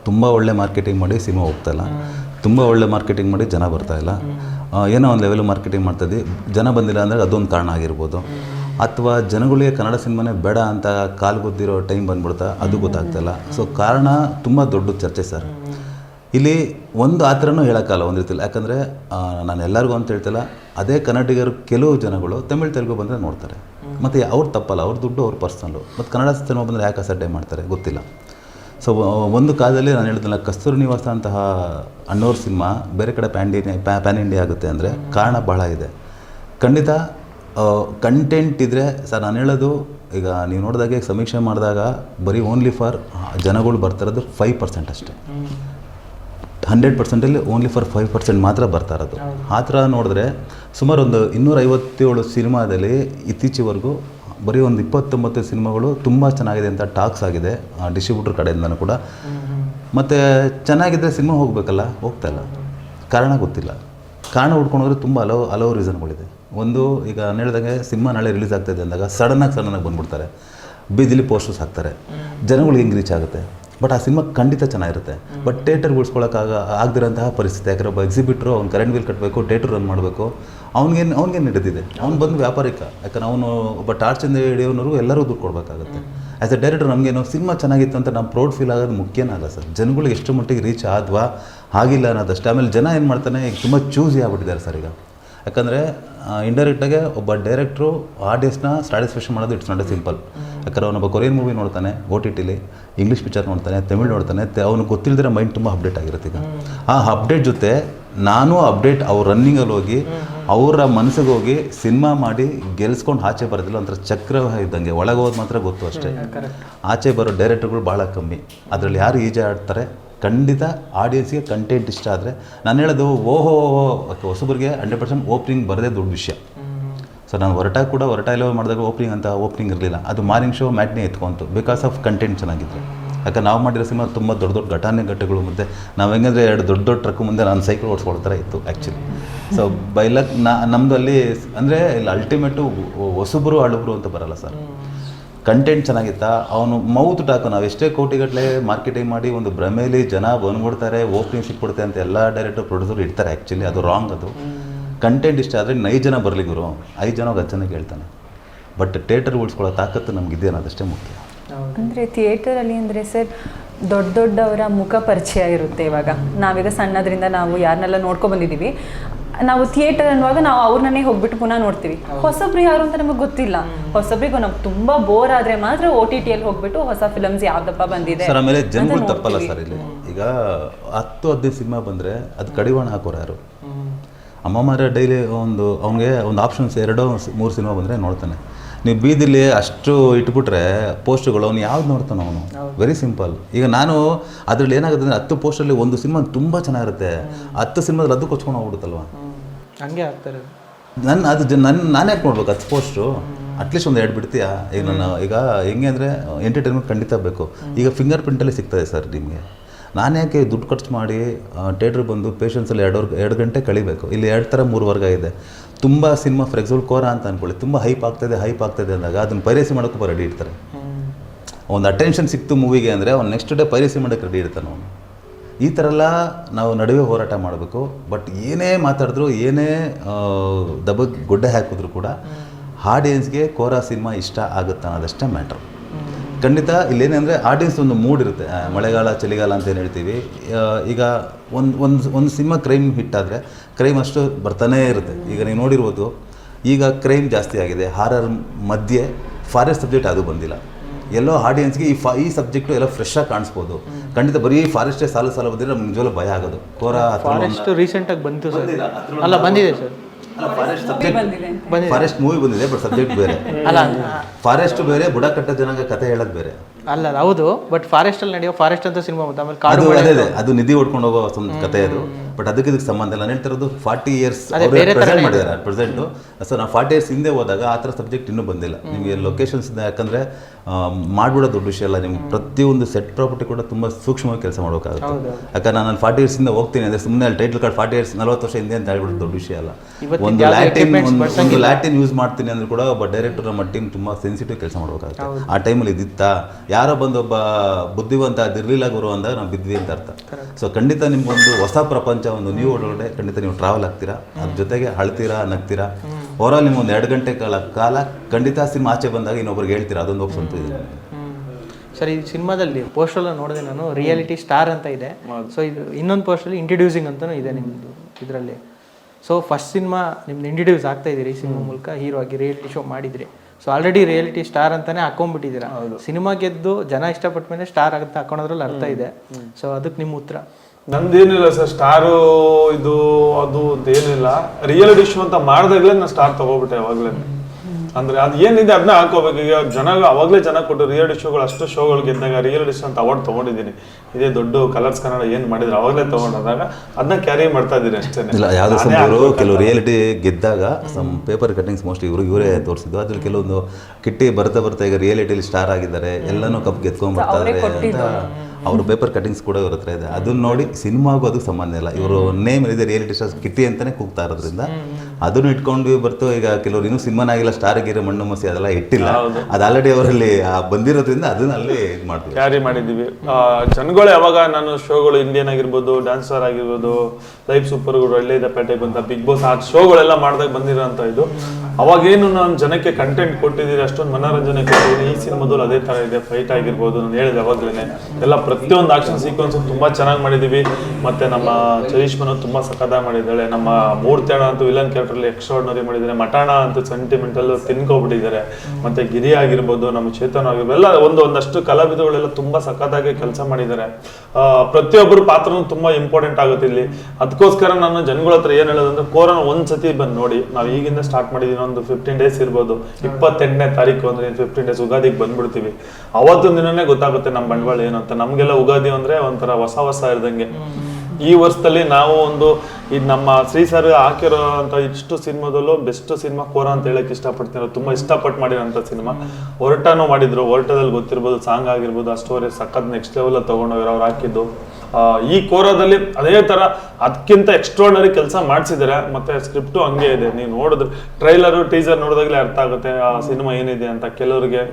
ತುಂಬ ಒಳ್ಳೆ ಮಾರ್ಕೆಟಿಂಗ್ ಮಾಡಿ ಸಿನಿಮಾ ಹೋಗ್ತಾ ಇಲ್ಲ. ತುಂಬ ಒಳ್ಳೆ ಮಾರ್ಕೆಟಿಂಗ್ ಮಾಡಿ ಜನ ಬರ್ತಾ ಇಲ್ಲ. ಏನೋ ಒಂದು ಲೆವೆಲ್ ಮಾರ್ಕೆಟಿಂಗ್ ಮಾಡ್ತಾ ಇದ್ವಿ ಜನ ಬಂದಿಲ್ಲ ಅಂದರೆ ಅದೊಂದು ಕಾರಣ ಆಗಿರ್ಬೋದು. ಅಥವಾ ಜನಗಳಿಗೆ ಕನ್ನಡ ಸಿನಿಮಾನೇ ಬೇಡ ಅಂತ ಕಾಲು ಗೊತ್ತಿರೋ ಟೈಮ್ ಬಂದ್ಬಿಡ್ತಾ ಅದು ಗೊತ್ತಾಗ್ತಾಯಿಲ್ಲ ಸೊ ಕಾರಣ ತುಂಬ ದೊಡ್ಡ ಚರ್ಚೆ ಸರ್. ಇಲ್ಲಿ ಒಂದು ಆ ಥರನೂ ಹೇಳೋಕ್ಕಲ್ಲ ಒಂದು ರೀತಿಲಿ. ಯಾಕಂದರೆ ನಾನು ಎಲ್ಲರಿಗೂ ಅಂತ ಹೇಳ್ತಿಲ್ಲ ಅದೇ ಕನ್ನಡಿಗರು ಕೆಲವು ಜನಗಳು ತಮಿಳು ತೆಲುಗು ಬಂದರೆ ನೋಡ್ತಾರೆ. ಮತ್ತು ಅವ್ರು ತಪ್ಪಲ್ಲ ಅವ್ರ ದುಡ್ಡು ಅವ್ರ ಪರ್ಸ್ನಲ್ಲು ಮತ್ತು ಕನ್ನಡ ಸಿನಿಮಾ ಬಂದರೆ ಯಾಕೆ ಅಸಡ್ಡೆ ಮಾಡ್ತಾರೆ ಗೊತ್ತಿಲ್ಲ. ಸೊ ಒಂದು ಕಾಲದಲ್ಲಿ ನಾನು ಹೇಳಿದ್ನಲ್ಲ ಕಸ್ತೂರಿ ನಿವಾಸ ಅಂತಹ ಅಣ್ಣವ್ರ ಸಿನಿಮಾ ಬೇರೆ ಕಡೆ ಪ್ಯಾನ್ ಪ್ಯಾ ಪ್ಯಾನ್ ಇಂಡಿಯಾ ಆಗುತ್ತೆ ಅಂದರೆ ಕಾರಣ ಬಹಳ ಇದೆ. ಖಂಡಿತ ಕಂಟೆಂಟ್ ಇದ್ದರೆ ಸರ್ ನಾನು ಹೇಳೋದು ಈಗ ನೀವು ನೋಡಿದಾಗೆ ಸಮೀಕ್ಷೆ ಮಾಡಿದಾಗ ಬರೀ ಓನ್ಲಿ ಫಾರ್ ಜನಗಳು ಬರ್ತಿರೋದು ಫೈವ್ ಪರ್ಸೆಂಟ್ ಅಷ್ಟೇ. ಹಂಡ್ರೆಡ್ ಪರ್ಸೆಂಟಲ್ಲಿ ಓನ್ಲಿ ಫಾರ್ ಫೈವ್ ಪರ್ಸೆಂಟ್ ಮಾತ್ರ ಬರ್ತಾ ಇರೋದು. ಆ ಥರ ನೋಡಿದ್ರೆ ಸುಮಾರು ಒಂದು ಇನ್ನೂರೈವತ್ತೇಳು ಸಿನಿಮಾದಲ್ಲಿ ಇತ್ತೀಚೆವರೆಗೂ ಬರೀ ಒಂದು ಇಪ್ಪತ್ತೊಂಬತ್ತು ಸಿನಿಮಾಗಳು ತುಂಬ ಚೆನ್ನಾಗಿದೆ ಅಂತ ಟಾಕ್ಸ್ ಆಗಿದೆ ಡಿಸ್ಟ್ರಿಬ್ಯೂಟರ್ ಕಡೆಯಿಂದನೂ ಕೂಡ. ಮತ್ತು ಚೆನ್ನಾಗಿದ್ದರೆ ಸಿನಿಮಾ ಹೋಗಬೇಕಲ್ಲ ಹೋಗ್ತಾಯಿಲ್ಲ ಕಾರಣ ಗೊತ್ತಿಲ್ಲ. ಕಾರಣ ಹುಡ್ಕೊಂಡೋದ್ರೆ ತುಂಬ ಹಲವು ಹಲವು ರೀಸನ್ಗಳಿದೆ ಒಂದು ಈಗ ನಾನು ಹೇಳ್ದಂಗೆ ಸಿನಿಮಾ ನಾಳೆ ರಿಲೀಸ್ ಆಗ್ತಾಯಿದೆ ಅಂದಾಗ ಸಡನ್ನಾಗಿ ಸಡನ್ನಾಗಿ ಬಂದ್ಬಿಡ್ತಾರೆ. ಬಿದಿಲಿ ಪೋಸ್ಟರ್ಸ್ ಹಾಕ್ತಾರೆ. ಜನಗಳಿಗೆ ಹೆಂಗೆ ರೀಚ್ ಆಗುತ್ತೆ? ಬಟ್ ಆ ಸಿನಿಮಾ ಖಂಡಿತ ಚೆನ್ನಾಗಿರುತ್ತೆ. ಬಟ್ ಥಿಯೇಟರ್ ಉಳಿಸ್ಕೊಳಕ್ಕಾಗ ಆಗದಿರೋಂತಹ ಪರಿಸ್ಥಿತಿ. ಯಾಕಂದ್ರೆ ಒಬ್ಬ ಎಕ್ಸಿಬಿಟ್ರು ಅವ್ನು ಕರೆಂಟ್ ಬಿಲ್ ಕಟ್ಟಬೇಕು ಥಿಯೇಟರ್ ರನ್ ಮಾಡಬೇಕು. ಅವ್ನಿಗೇನು ಅವ್ನಿಗೇನು ಹಿಡಿದಿದೆ. ಅವ್ನು ಬಂದು ವ್ಯಾಪಾರಿಕ. ಯಾಕಂದ್ರೆ ಅವನು ಒಬ್ಬ ಟಾರ್ಚಿಂದ ಹಿಡಿಯೋನರು ಎಲ್ಲರೂ ದುಡ್ಡು ಕೊಡಬೇಕಾಗುತ್ತೆ. ಆ್ಯಸ್ ಎ ಡೈರೆಕ್ಟರ್ ನಮಗೇನು ಸಿನಿಮಾ ಚೆನ್ನಾಗಿತ್ತು ಅಂತ ನಾವು ಪ್ರೌಡ್ ಫೀಲ್ ಆಗೋದು ಮುಖ್ಯನೇ ಅಲ್ಲ ಸರ್. ಜನಗಳಿಗೆ ಎಷ್ಟು ಮಟ್ಟಿಗೆ ರೀಚ್ ಆದ್ವಾ ಆಗಿಲ್ಲ ಅನ್ನೋದಷ್ಟೇ. ಆಮೇಲೆ ಜನ ಏನು ಮಾಡ್ತಾನೆ ಈಗ ತುಂಬ ಚೂಸಿ ಆಗ್ಬಿಟ್ಟಿದ್ದಾರೆ ಸರ್ ಈಗ. ಯಾಕಂದರೆ ಇಂಡೈರೆಕ್ಟಾಗೆ ಒಬ್ಬ ಡೈರೆಕ್ಟ್ರು ಆಡಿಯನ್ಸ್ನ ಸ್ಯಾಟಿಸ್ಫ್ಯಾಕ್ಷನ್ ಮಾಡೋದು ಇಟ್ಸ್ ನಾಟ್ ಎ ಸಿಂಪಲ್ ಯಾಕಂದ್ರೆ ಅವನೊಬ್ಬ ಕೊರಿಯನ್ ಮೂವಿ ನೋಡ್ತಾನೆ ಓ ಟಿ ಟಿಲಿ ಇಂಗ್ಲೀಷ್ ಪಿಕ್ಚರ್ ನೋಡ್ತಾನೆ ತಮಿಳ್ ನೋಡ್ತಾನೆ ಅವನು ಗೊತ್ತಿಲ್ಲದಿರೋ ಮೈಂಡ್ ತುಂಬ ಅಪ್ಡೇಟ್ ಆಗಿರುತ್ತೆ ಈಗ. ಆ ಅಪ್ಡೇಟ್ ಜೊತೆ ನಾನು ಅಪ್ಡೇಟ್ ಅವ್ರ ರನ್ನಿಂಗಲ್ಲಿ ಹೋಗಿ ಅವರ ಮನಸ್ಸಿಗೆ ಹೋಗಿ ಸಿನಿಮಾ ಮಾಡಿ ಗೆಲ್ಸ್ಕೊಂಡು ಆಚೆ ಬರೋದಿಲ್ಲ ಒಂಥರ ಚಕ್ರ ಇದ್ದಂಗೆ. ಒಳಗೆ ಹೋದ್ ಮಾತ್ರ ಗೊತ್ತು ಅಷ್ಟೇ. ಆಚೆ ಬರೋ ಡೈರೆಕ್ಟರ್ಗಳು ಭಾಳ ಕಮ್ಮಿ. ಅದರಲ್ಲಿ ಯಾರು ಈಜೆ ಆಡ್ತಾರೆ? ಖಂಡಿತ ಆಡಿಯನ್ಸ್ಗೆ ಕಂಟೆಂಟ್ ಇಷ್ಟ ಆದರೆ ನಾನು ಹೇಳೋದು ಓಹೋ ಹೊಸಬರಿಗೆ ಹಂಡ್ರೆಡ್ ಪರ್ಸೆಂಟ್ ಓಪನಿಂಗ್ ಬರದೇ ದೊಡ್ಡ ವಿಷಯ. ಸೊ ನಾನು ಹೊರಟಾಗ ಕೂಡ ಹೊರಟ ಎಲ್ಲ ಮಾಡಿದಾಗ ಓಪನಿಂಗ್ ಅಂತ ಓಪನಿಂಗ್ ಇರಲಿಲ್ಲ. ಅದು ಮಾರ್ನಿಂಗ್ ಶೋ ಮ್ಯಾಟ್ನೇ ಎತ್ಕೊಂತು ಬಿಕಾಸ್ ಆಫ್ ಕಂಟೆಂಟ್ ಚೆನ್ನಾಗಿತ್ತು ಯಾಕಂದ್ರೆ ನಾವು ಮಾಡಿರೋ ಸಿನಿಮಾ ತುಂಬ ದೊಡ್ಡ ದೊಡ್ಡ ಘಟನೆ ಘಟಗಳು ಮತ್ತು ನಾವು ಹೆಂಗಂದ್ರೆ ಎರಡು ದೊಡ್ಡ ದೊಡ್ಡ ಟ್ರಕ್ ಮುಂದೆ ನಾನು ಸೈಕಲ್ ಓಡಿಸ್ಕೊಳ್ತಾರೆ ಇತ್ತು ಆ್ಯಕ್ಚುಲಿ ಸೊ ಬೈಲಕ್ ನಾ ನಮ್ಮದು ಅಲ್ಲಿ ಅಂದರೆ ಇಲ್ಲಿ ಅಲ್ಟಿಮೇಟು ಹೊಸಬ್ರು ಹಳಬ್ರು ಅಂತ ಬರಲ್ಲ ಸರ್ ಕಂಟೆಂಟ್ ಚೆನ್ನಾಗಿತ್ತ? ಅವನು ಮೌತ್ ಟಾಕು ನಾವು ಎಷ್ಟೇ ಕೋಟಿಗಟ್ಟಲೆ ಮಾರ್ಕೆಟಿಂಗ್ ಮಾಡಿ ಒಂದು ಭ್ರಮೆಯಲ್ಲಿ ಜನ ಬಂದ್ಬಿಡ್ತಾರೆ ಓಪನಿಂಗ್ ಸಿಕ್ಬಿಡುತ್ತೆ ಅಂತ ಎಲ್ಲ ಡೈರೆಕ್ಟರ್ ಪ್ರೊಡ್ಯೂಸರ್ ಇಡ್ತಾರೆ ಆ್ಯಕ್ಚುಲಿ ಅದು ರಾಂಗ್ ಅದು. ಕಂಟೆಂಟ್ ಇಷ್ಟ ಆದರೆ ಐದು ಜನ ಬರಲಿ ಗುರು. ಐದು ಜನ ಹತ್ತು ಜನ ಕೇಳ್ತಾನೆ. ಬಟ್ ಥಿಯೇಟರ್ ಉಳಿಸ್ಕೊಳ್ಳೋ ತಾಕತ್ತು ನಮಗಿದೆ ಅನ್ನೋದಷ್ಟೇ ಮುಖ್ಯ. ಅಂದರೆ ಥಿಯೇಟರಲ್ಲಿ ಅಂದರೆ ಸರ್ ದೊಡ್ಡ ದೊಡ್ಡವರ ಮುಖ ಪರಿಚಯ ಇರುತ್ತೆ ಇವಾಗ. ನಾವೀಗ ಸಣ್ಣದ್ರಿಂದ ನಾವು ಯಾರನ್ನೆಲ್ಲ ನೋಡ್ಕೊಂಡು ಬಂದಿದ್ದೀವಿ ನಾವು ಥಿಯೇಟರ್ ಅನ್ನುವಾಗ ನಾವು ಅವ್ರನ್ನೇ ಹೋಗ್ಬಿಟ್ಟು ಪುನಃ ನೋಡ್ತೀವಿ. ಹೊಸಬ್ರು ಯಾರು ಅಂತ ನಮಗೆ ಗೊತ್ತಿಲ್ಲ. ಹೊಸಬ್ರಿಗೂ ನಮ್ಗೆ ತುಂಬಾ ಬೋರ್ ಆದ್ರೆ ಮಾತ್ರ ಓ ಟಿ ಟಿಯಲ್ಲಿ ಹೋಗ್ಬಿಟ್ಟು ಹೊಸ ಫಿಲಮ್ಸ್ ಯಾವ್ದಪ್ಪ ಬಂದಿದೆ ಸರ್ ಆಮೇಲೆ ಜನಗಳು ತಪ್ಪಲ್ಲ ಸರ್ ಇಲ್ಲಿ. ಈಗ ಹತ್ತು ಹದಿನೈದು ಸಿನಿಮಾ ಬಂದರೆ ಅದು ಕಡಿವಾಣ ಹಾಕೋರು ಯಾರು? ಅಮ್ಮಮಾರ ಡೈಲಿ ಒಂದು ಅವನಿಗೆ ಒಂದು ಆಪ್ಷನ್ಸ್ ಎರಡೋ ಮೂರು ಸಿನಿಮಾ ಬಂದರೆ ನೋಡ್ತಾನೆ. ನೀವು ಬೀದಿಲಿ ಅಷ್ಟು ಇಟ್ಬಿಟ್ರೆ ಪೋಸ್ಟ್ಗಳು ಅವ್ನು ಯಾವ್ದು ನೋಡ್ತಾನೆ ಅವನು? ವೆರಿ ಸಿಂಪಲ್ ಈಗ ನಾನು ಅದರಲ್ಲಿ ಏನಾಗುತ್ತೆ ಅಂದರೆ ಹತ್ತು ಪೋಸ್ಟಲ್ಲಿ ಒಂದು ಸಿನಿಮಾ ತುಂಬ ಚೆನ್ನಾಗಿರುತ್ತೆ. ಹತ್ತು ಸಿನಿಮಾದಲ್ಲಿ ಅದು ಕೊಚ್ಕೊಂಡು ಹೋಗ್ಬಿಡುತ್ತಲ್ವ? ಹಂಗೆ ಆಗ್ತಾರೆ ನನ್ನ ಅದು ನನ್ನ ನಾನು ಯಾಕೆ ನೋಡ್ಬೇಕು ಹತ್ತು ಪೋಸ್ಟು ಅಟ್ಲೀಸ್ಟ್ ಒಂದು ಎರಡು ಬಿಡ್ತೀಯಾ? ಈಗ ನಾನು ಈಗ ಹೆಂಗೆ ಅಂದರೆ ಎಂಟರ್ಟೈನ್ಮೆಂಟ್ ಖಂಡಿತ ಬೇಕು. ಈಗ ಫಿಂಗರ್ ಪ್ರಿಂಟಲ್ಲಿ ಸಿಗ್ತದೆ ಸರ್ ನಿಮಗೆ. ನಾನು ಯಾಕೆ ದುಡ್ಡು ಖರ್ಚು ಮಾಡಿ ಥಿಯೇಟ್ರ್ ಬಂದು ಪೇಷನ್ಸಲ್ಲಿ ಎರಡು ಎರಡು ಗಂಟೆ ಕಳಿಬೇಕು? ಇಲ್ಲಿ ಎರಡು ಥರ ಮೂರು ವರ್ಗ ಇದೆ. ತುಂಬ ಸಿನಿಮಾ ಫಾರ್ ಎಕ್ಸಾಂಪಲ್ ಕೋರ ಅಂತ ಅಂದ್ಕೊಳ್ಳಿ ತುಂಬ ಹೈಪ್ ಆಗ್ತದೆ ಹೈಪ್ ಆಗ್ತದೆ ಅಂದಾಗ ಅದನ್ನು ಪೈರಸಿ ಮಾಡೋಕ್ಕೂ ರೆಡಿ ಇರ್ತಾರೆ. ಒಂದು ಅಟೆನ್ಷನ್ ಸಿಕ್ತು ಮೂವಿಗೆ ಅಂದರೆ ಅವ್ನು ನೆಕ್ಸ್ಟ್ ಡೇ ಪೈರಸಿ ಮಾಡೋಕ್ಕೆ ರೆಡಿ ಇರ್ತಾನೆ ಅವನು. ಈ ಥರ ಎಲ್ಲ ನಾವು ನಡುವೆ ಹೋರಾಟ ಮಾಡಬೇಕು. ಬಟ್ ಏನೇ ಮಾತಾಡಿದ್ರು ಏನೇ ದಬ್ಬಗ್ ಗೊಡ್ಡೆ ಹಾಕಿದ್ರು ಕೂಡ ಆಡಿಯನ್ಸ್ಗೆ ಕೋರಾ ಸಿನಿಮಾ ಇಷ್ಟ ಆಗುತ್ತೆ ಅನ್ನೋದಷ್ಟೇ ಮ್ಯಾಟ್ರ್ ಖಂಡಿತ ಇಲ್ಲೇನೆಂದರೆ ಆಡಿಯನ್ಸ್ ಒಂದು ಮೂಡ್ ಇರುತ್ತೆ. ಮಳೆಗಾಲ ಚಳಿಗಾಲ ಅಂತ ಏನು ಹೇಳ್ತೀವಿ. ಈಗ ಒಂದು ಒಂದು ಒಂದು ಸಿನಿಮಾ ಕ್ರೈಮ್ ಹಿಟ್ ಆದರೆ ಕ್ರೈಮ್ ಅಷ್ಟು ಬರ್ತಾನೇ ಇರುತ್ತೆ. ಈಗ ನೀವು ನೋಡಿರ್ಬೋದು ಈಗ ಕ್ರೈಮ್ ಜಾಸ್ತಿ ಆಗಿದೆ. ಹಾರರ್ ಮಧ್ಯೆ ಫಾರೆಸ್ಟ್ ಸಬ್ಜೆಕ್ಟ್ ಅದು ಬಂದಿಲ್ಲ. ಎಲ್ಲೋ ಆಡಿಯನ್ಸ್ಗೆ ಈ ಫಾ ಈ ಸಬ್ಜೆಕ್ಟು ಎಲ್ಲ ಫ್ರೆಶ್ ಆಗಿ ಕಾಣಿಸ್ಬೋದು. ಖಂಡಿತ ಬರೀ ಫಾರೆಸ್ಟೇ ಸಾಲು ಸಾಲ ಬಂದಿದ್ರೆ ನಮ್ಗೆ ನಿಜವಲ್ಲೂ ಭಯ ಆಗೋದು. ಕೋರ ಫಾರೆಸ್ಟ್ ರೀಸೆಂಟಾಗಿ ಬಂತು ಸರ್. ಅಲ್ಲ ಬಂದಿದೆ sir. Forest subject forest movie ಬಂದಿದೆ ಬಟ್ ಸಬ್ಜೆಕ್ಟ್ ಬೇರೆ. ಅಲ್ಲ. ಫಾರೆಸ್ಟ್ ಬೇರೆ ಬುಡಕಟ್ಟ ಜನಾಂಗ ಕತೆ ಹೇಳೋದು ಬೇರೆ. ಅಲ್ಲ ಅಲ್ಲ, ಹೌದು ಬಟ್ ಫಾರೆಸ್ಟ್ ಅಲ್ಲಿ ನಡೆಯೋ ಫಾರೆಸ್ಟ್ ಅಂತ ಸಿನಿಮಾ ಬಂತು ಆಮೇಲೆ ಅದು ಕಾಡು ಅದೇ ಅದೇ ಅದು ನಿಧಿ ಹೊಡ್ಕೊಂಡು ಹೋಗೋ ಒಂದು ಕತೆ ಅದು. ಬಟ್ ಅದಕ್ಕೆ ಇದಕ್ಕೆ ಸಂಬಂಧ ಇಲ್ಲ. ನಾನು ಹೇಳ್ತಿರೋದು ಫಾರ್ಟಿ ಇಯರ್ಸ್ ಪ್ರೆಸೆಂಟ್ ಮಾಡಿದ್ದಾರೆ ಪ್ರೆಸೆಂಟು ಸೊ ನಾವು ಫಾರ್ಟಿ ಇಯರ್ಸ್ ಹಿಂದೆ ಹೋದಾಗ ಆ ಥರ ಸಬ್ಜೆಕ್ಟ್ ಇನ್ನೂ ಬಂದಿಲ್ಲ. ನಿಮಗೆ ಲೊಕೇಶನ್ಸ್ ಯಾಕಂದರೆ ಮಾಡ್ಬಿಡೋ ದೊಡ್ಡ ವಿಷಯ ಅಲ್ಲ. ನಿಮ್ಗೆ ಪ್ರತಿಯೊಂದು ಸೆಟ್ ಪ್ರಾಪರ್ಟಿ ಕೂಡ ತುಂಬ ಸೂಕ್ಷ್ಮವಾಗಿ ಕೆಲಸ ಮಾಡಬೇಕಾಗುತ್ತೆ. ಯಾಕಂದ್ರೆ ನಾನು ಫಾರ್ಟಿ ಇಯರ್ಸ್ ಇಂದ ಹೋಗ್ತೀನಿ ಅಂದರೆ ಸುಮ್ಮನೆ ಅಲ್ಲಿ ಟೈಟಲ್ ಕಾರ್ಡ್ ಫಾರ್ಟಿ ಇಯರ್ಸ್ ನಲ್ವತ್ತು ವರ್ಷ ಹಿಂದೆ ಅಂತ ಹೇಳ್ಬಿಟ್ಟು ದೊಡ್ಡ ವಿಷಯ ಅಲ್ಲ. ಒಂದು ಲ್ಯಾಟಿನ್ ಒಂದು ಲ್ಯಾಟಿನ್ ಯೂಸ್ ಮಾಡ್ತೀನಿ ಅಂದ್ರೆ ಕೂಡ ಒಬ್ಬ ಡೈರೆಕ್ಟರ್ ನಮ್ಮ ಟೀಮ್ ತುಂಬ ಸೆನ್ಸಿಟಿವ್ ಕೆಲಸ ಮಾಡಬೇಕಾಗುತ್ತೆ. ಆ ಟೈಮಲ್ಲಿ ಇದಿತ್ತಾ ಯಾರೋ ಬಂದು ಒಬ್ಬ ಬುದ್ಧಿವಂತ ಅದಿರಲಿಲ್ಲ ಗುರು ಅಂದಾಗ ನಾವು ಬಿದ್ವಿ ಅಂತ ಅರ್ಥ. ಸೊ ಖಂಡಿತ ನಿಮ್ಗೊಂದು ಹೊಸ ಪ್ರಪಂಚ ಒಂದು ನೀವು ಒಳಗಡೆ ಖಂಡಿತ ನೀವು ಟ್ರಾವೆಲ್ ಆಗ್ತೀರಾ? ಅದ್ರ ಜೊತೆಗೆ ಅಳ್ತೀರಾ ನಗ್ತೀರಾ? ಓವರಾಲ್ ನಿಮ್ಮ ಒಂದು ಎರಡು ಗಂಟೆ ಕಾಲ ಕಾಲ ಖಂಡಿತ ಸಿನಿಮಾ ಆಚೆ ಬಂದಾಗ ಇನ್ನೊಬ್ರಿಗೆ ಹೇಳ್ತೀರಾ? ಅದೊಂದು ಒಪ್ಸಂತ ಇದೆ. ಸರ್ ಈ ಸಿನಿಮಾದಲ್ಲಿ ಎಲ್ಲ ನೋಡಿದೆ ನಾನು ರಿಯಾಲಿಟಿ ಸ್ಟಾರ್ ಅಂತ ಇದೆ. ಸೊ ಇದು ಇನ್ನೊಂದು ಪೋಸ್ಟಲ್ಲಿ ಇಂಟ್ರಡ್ಯೂಸಿಂಗ್ ಅಂತಲೂ ಇದೆ ನಿಮ್ಮದು ಇದರಲ್ಲಿ. ಸೊ ಫಸ್ಟ್ ಸಿನಿಮಾ ನಿಮ್ದು ಇಂಟ್ರಡ್ಯೂಸ್ ಆಗ್ತಾ ಇದ್ದೀರಿ ಸಿನಿಮಾ ಮೂಲಕ ಹೀರೋ ಆಗಿ ರಿಯಾಲಿಟಿ ಶೋ ಮಾಡಿದ್ರಿ. ಸೊ ಆಲ್ರೆಡಿ ರಿಯಾಲಿಟಿ ಸ್ಟಾರ್ ಅಂತಾನೆ ಹಾಕೊಂಡ್ಬಿಟ್ಟಿದ್ದೀರಾ? ಸಿನಿಮಾ ಗೆದ್ದು ಜನ ಇಷ್ಟಪಟ್ಟ ಮೇಲೆ ಸ್ಟಾರ್ ಅಂತ ಹಾಕೊಳೋದ್ರಲ್ಲಿ ಅರ್ಥ ಇದೆ. ಸೊ ಅದಕ್ಕೆ ನಿಮ್ಮ ಉತ್ತರ? ನಂದೇನಿಲ್ಲ ಸರ್ ಸ್ಟಾರು ಇದು ಅದು ಅಂತ ಏನಿಲ್ಲ. ರಿಯಾಲಿಟಿ ಶೋ ಅಂತ ಮಾಡಿದಾಗಲೇ ನಾನು ಸ್ಟಾರ್ ತಗೋಬಿಟ್ಟೆ ಅವಾಗಲೇ ಅಂದ್ರೆ ಅದು ಏನಿದೆ ಅದನ್ನ ಹಾಕೋಬೇಕು. ಈಗ ಜನ ಅವಾಗಲೇ ಜನ ಕೊಟ್ಟು ರಿಯಾಲಿಟಿ ಶೋಗಳು ಅಷ್ಟು ಶೋಗಳು ಗೆದ್ದಾಗ ರಿಯಾಲಿಟಿ ಶೋ ಅಂತ ಅವಾರ್ಡ್ ತಗೊಂಡಿದ್ದೀನಿ. ಇದೇ ದೊಡ್ಡ ಕಲರ್ಸ್ ಕನ್ನಡ ಏನು ಮಾಡಿದ್ರು ಅವಾಗಲೇ ತಗೊಂಡಾಗ ಅದನ್ನ ಕ್ಯಾರಿ ಮಾಡ್ತಾ ಇದ್ದೀನಿ ಅಷ್ಟೇ ಇಲ್ಲ ಯಾವುದೋ ಇವರು ಕೆಲವು ರಿಯಾಲಿಟಿ ಗೆದ್ದಾಗ ಸಮ್ ಪೇಪರ್ ಕಟಿಂಗ್ಸ್ ಮೋಸ್ಟ್ಲಿ ಇವರು ಇವರೇ ತೋರಿಸಿದ್ದು. ಅದ್ರಲ್ಲಿ ಕೆಲವೊಂದು ಕಿಟ್ಟಿ ಬರ್ತಾ ಬರ್ತಾ ಈಗ ರಿಯಾಲಿಟಿಲಿ ಸ್ಟಾರ್ ಆಗಿದ್ದಾರೆ. ಎಲ್ಲಾನು ಕಪ್ ಗೆದ್ಕೊಂಡ್ ಬರ್ತಾರೆ ಅಂತ. ಅವ್ರ ಪೇಪರ್ ಕಟಿಂಗ್ಸ್ ಕೂಡ ಇವ್ರ ಹತ್ರ ಇದೆ. ಅದನ್ನ ನೋಡಿ ಸಿನಿಮಾಗೂ ಅದಕ್ಕೆ ಸಂಬಂಧ ಇಲ್ಲ. ಇವರು ನೇಮ್ ಇದೆ ರಿಯಾಲಿಟಿ ಶೋಸ್ ಕಿಟ್ಟಿ ಅಂತಾನೆ ಕೂಗ್ತಾ ಇರೋದ್ರಿಂದ ಅದನ್ನು ಇಟ್ಕೊಂಡು ಬರ್ತು. ಈಗ ಕೆಲವರು ಇನ್ನೂ ಸಿನಿಮಾನಾಗಿಲ್ಲ ಸ್ಟಾರ್ ಗಿರಿ ಮಣ್ಣು ಮಸಿ ಅದೆಲ್ಲ ಇಟ್ಟಿಲ್ಲ. ಅದು ಆಲ್ರೆಡಿ ಅವರಲ್ಲಿ ಬಂದಿರೋದ್ರಿಂದ ಅದನ್ನ ಅಲ್ಲಿ ಇದು ಮಾಡ್ತೀವಿ. ಕ್ಯಾರಿ ಮಾಡಿದ್ದೀವಿ. ಜನಗಳು ಯಾವಾಗ ನಾನು ಶೋಗಳು ಇಂಡಿಯನ್ ಆಗಿರ್ಬೋದು ಡ್ಯಾನ್ಸರ್ ಆಗಿರ್ಬೋದು ಲೈಫ್ ಸೂಪರ್ ಒಳ್ಳೆ ಇದೆ ಪೇಟೆಗೆ ಬಂತ ಬಿಗ್ ಬಾಸ್ ಆ ಶೋಗಳೆಲ್ಲ ಮಾಡಿದಾಗ ಬಂದಿರೋ ಇದು. ಅವಾಗೇನು ನಾನು ಜನಕ್ಕೆ ಕಂಟೆಂಟ್ ಕೊಟ್ಟಿದ್ದೀರಿ, ಅಷ್ಟೊಂದು ಮನೋರಂಜನೆ ಕೊಟ್ಟಿದ್ದೀನಿ, ಈ ಸಿನಿಮಾದಲ್ಲಿ ಅದೇ ಥರ ಇದೆ ಫೈಟ್ ಆಗಿರ್ಬೋದು ನಾನು ಹೇಳಿದೆ ಅವಾಗಲೇ ಎಲ್ಲ ಪ್ರತಿಯೊಂದು ಆಕ್ಷನ್ ಸೀಕ್ವೆನ್ಸ್ ತುಂಬ ಚೆನ್ನಾಗಿ ಮಾಡಿದ್ದೀವಿ. ಮತ್ತು ನಮ್ಮ ಚರೀಶ್ಮನು ತುಂಬ ಸಖತ್ತಾಗಿ ಮಾಡಿದ್ದಾಳೆ. ನಮ್ಮ ಮೂರ್ತಿಯಣ ಅಂತೂ ವಿಲನ್ ಕ್ಯಾರೆಕ್ಟ್ರಲ್ಲಿ ಎಕ್ಸ್ಟ್ರಾಡ್ನರಿ ಮಾಡಿದ್ದಾರೆ. ಮಟಾಣ ಅಂತೂ ಸೆಂಟಿಮೆಂಟಲ್ ತಿನ್ಕೊಬಿಟ್ಟಿದ್ದಾರೆ. ಮತ್ತು ಗಿರಿ ಆಗಿರ್ಬೋದು, ನಮ್ಮ ಚೇತನ್ ಆಗಿರ್ಬೋದು, ಎಲ್ಲ ಒಂದು ಒಂದಷ್ಟು ಕಲಾವಿದಗಳೆಲ್ಲ ತುಂಬ ಸಖತ್ತಾಗಿ ಕೆಲಸ ಮಾಡಿದ್ದಾರೆ. ಪ್ರತಿಯೊಬ್ಬರು ಪಾತ್ರನೂ ತುಂಬ ಇಂಪಾರ್ಟೆಂಟ್ ಆಗುತ್ತೆ ಇಲ್ಲಿ. ಅದಕ್ಕೋಸ್ಕರ ನಾನು ಜನಗಳ ಹತ್ರ ಏನು ಹೇಳೋದಂದ್ರೆ ಒಂದು ಸತಿ ಬಂದು ನೋಡಿ, ನಾವು ಈಗಿಂದ ಸ್ಟಾರ್ಟ್ ಮಾಡಿದೀನಿ ಒಂದು ಫಿಫ್ಟೀನ್ ಡೇಸ್ ಇರ್ಬೋದು ಇಪ್ಪತ್ತೆಂಟನೇ ತಾರೀಕು ಅಂದ್ರೆ ಫಿಫ್ಟೀನ್ ಡೇಸ್ ಉಗಾದಿಗೆ ಬಂದ್ಬಿಡ್ತೀವಿ. ಅವತ್ತೊಂದು ದಿನನೇ ಗೊತ್ತಾಗುತ್ತೆ ನಮ್ಮ ಬಂಡವಾಳ ಏನು ಅಂತ. ನಮ್ಗೆಲ್ಲ ಉಗಾದಿ ಅಂದ್ರೆ ಒಂಥರ ಹೊಸ ಹೊಸ ಇರ್ದಂಗೆ. ಈ ವರ್ಷದಲ್ಲಿ ನಾವು ಒಂದು ಇದು ನಮ್ಮ ಶ್ರೀ ಸರ್ ಹಾಕಿರೋ ಅಂತ ಇಷ್ಟು ಸಿನಿಮಾದಲ್ಲೂ ಬೆಸ್ಟ್ ಸಿನಿಮಾ ಕೋರ ಅಂತ ಹೇಳಕ್ ಇಷ್ಟಪಡ್ತೀನಿ. ತುಂಬಾ ಇಷ್ಟಪಟ್ಟು ಮಾಡಿರೋಂಥ ಸಿನಿಮಾ. ಹೊರಟಾನು ಮಾಡಿದ್ರು. ಹೊರಟದಲ್ಲಿ ಗೊತ್ತಿರ್ಬೋದು ಸಾಂಗ್ ಆಗಿರ್ಬೋದು ಆ ಸ್ಟೋರಿ ಸಖತ್ ನೆಕ್ಸ್ಟ್ ಲೆವೆಲ್ ತಗೊಂಡೋಗಿರೋ ಅವ್ರು ಹಾಕಿದ್ದು. ಈ ಕೋರದಲ್ಲಿ ಅದೇ ತರ ಅದಕ್ಕಿಂತ ಎಕ್ಸ್ಟ್ರಾರ್ಡನರಿ ಕೆಲಸ ಮಾಡಿಸಿದ್ದಾರೆ ಮತ್ತೆ ಸ್ಕ್ರಿಪ್ಟು ಹಂಗೆ ಇದೆ. ನೀವು ನೋಡಿದ್ರೆ ಟ್ರೈಲರ್ ಟೀಸರ್ ನೋಡಿದಾಗಲೇ ಅರ್ಥ ಆಗುತ್ತೆ. ಆ ಸಿನಿಮಾ ಏನಿದೆ ಅಂತ ಕೆಲವರಿಗೆ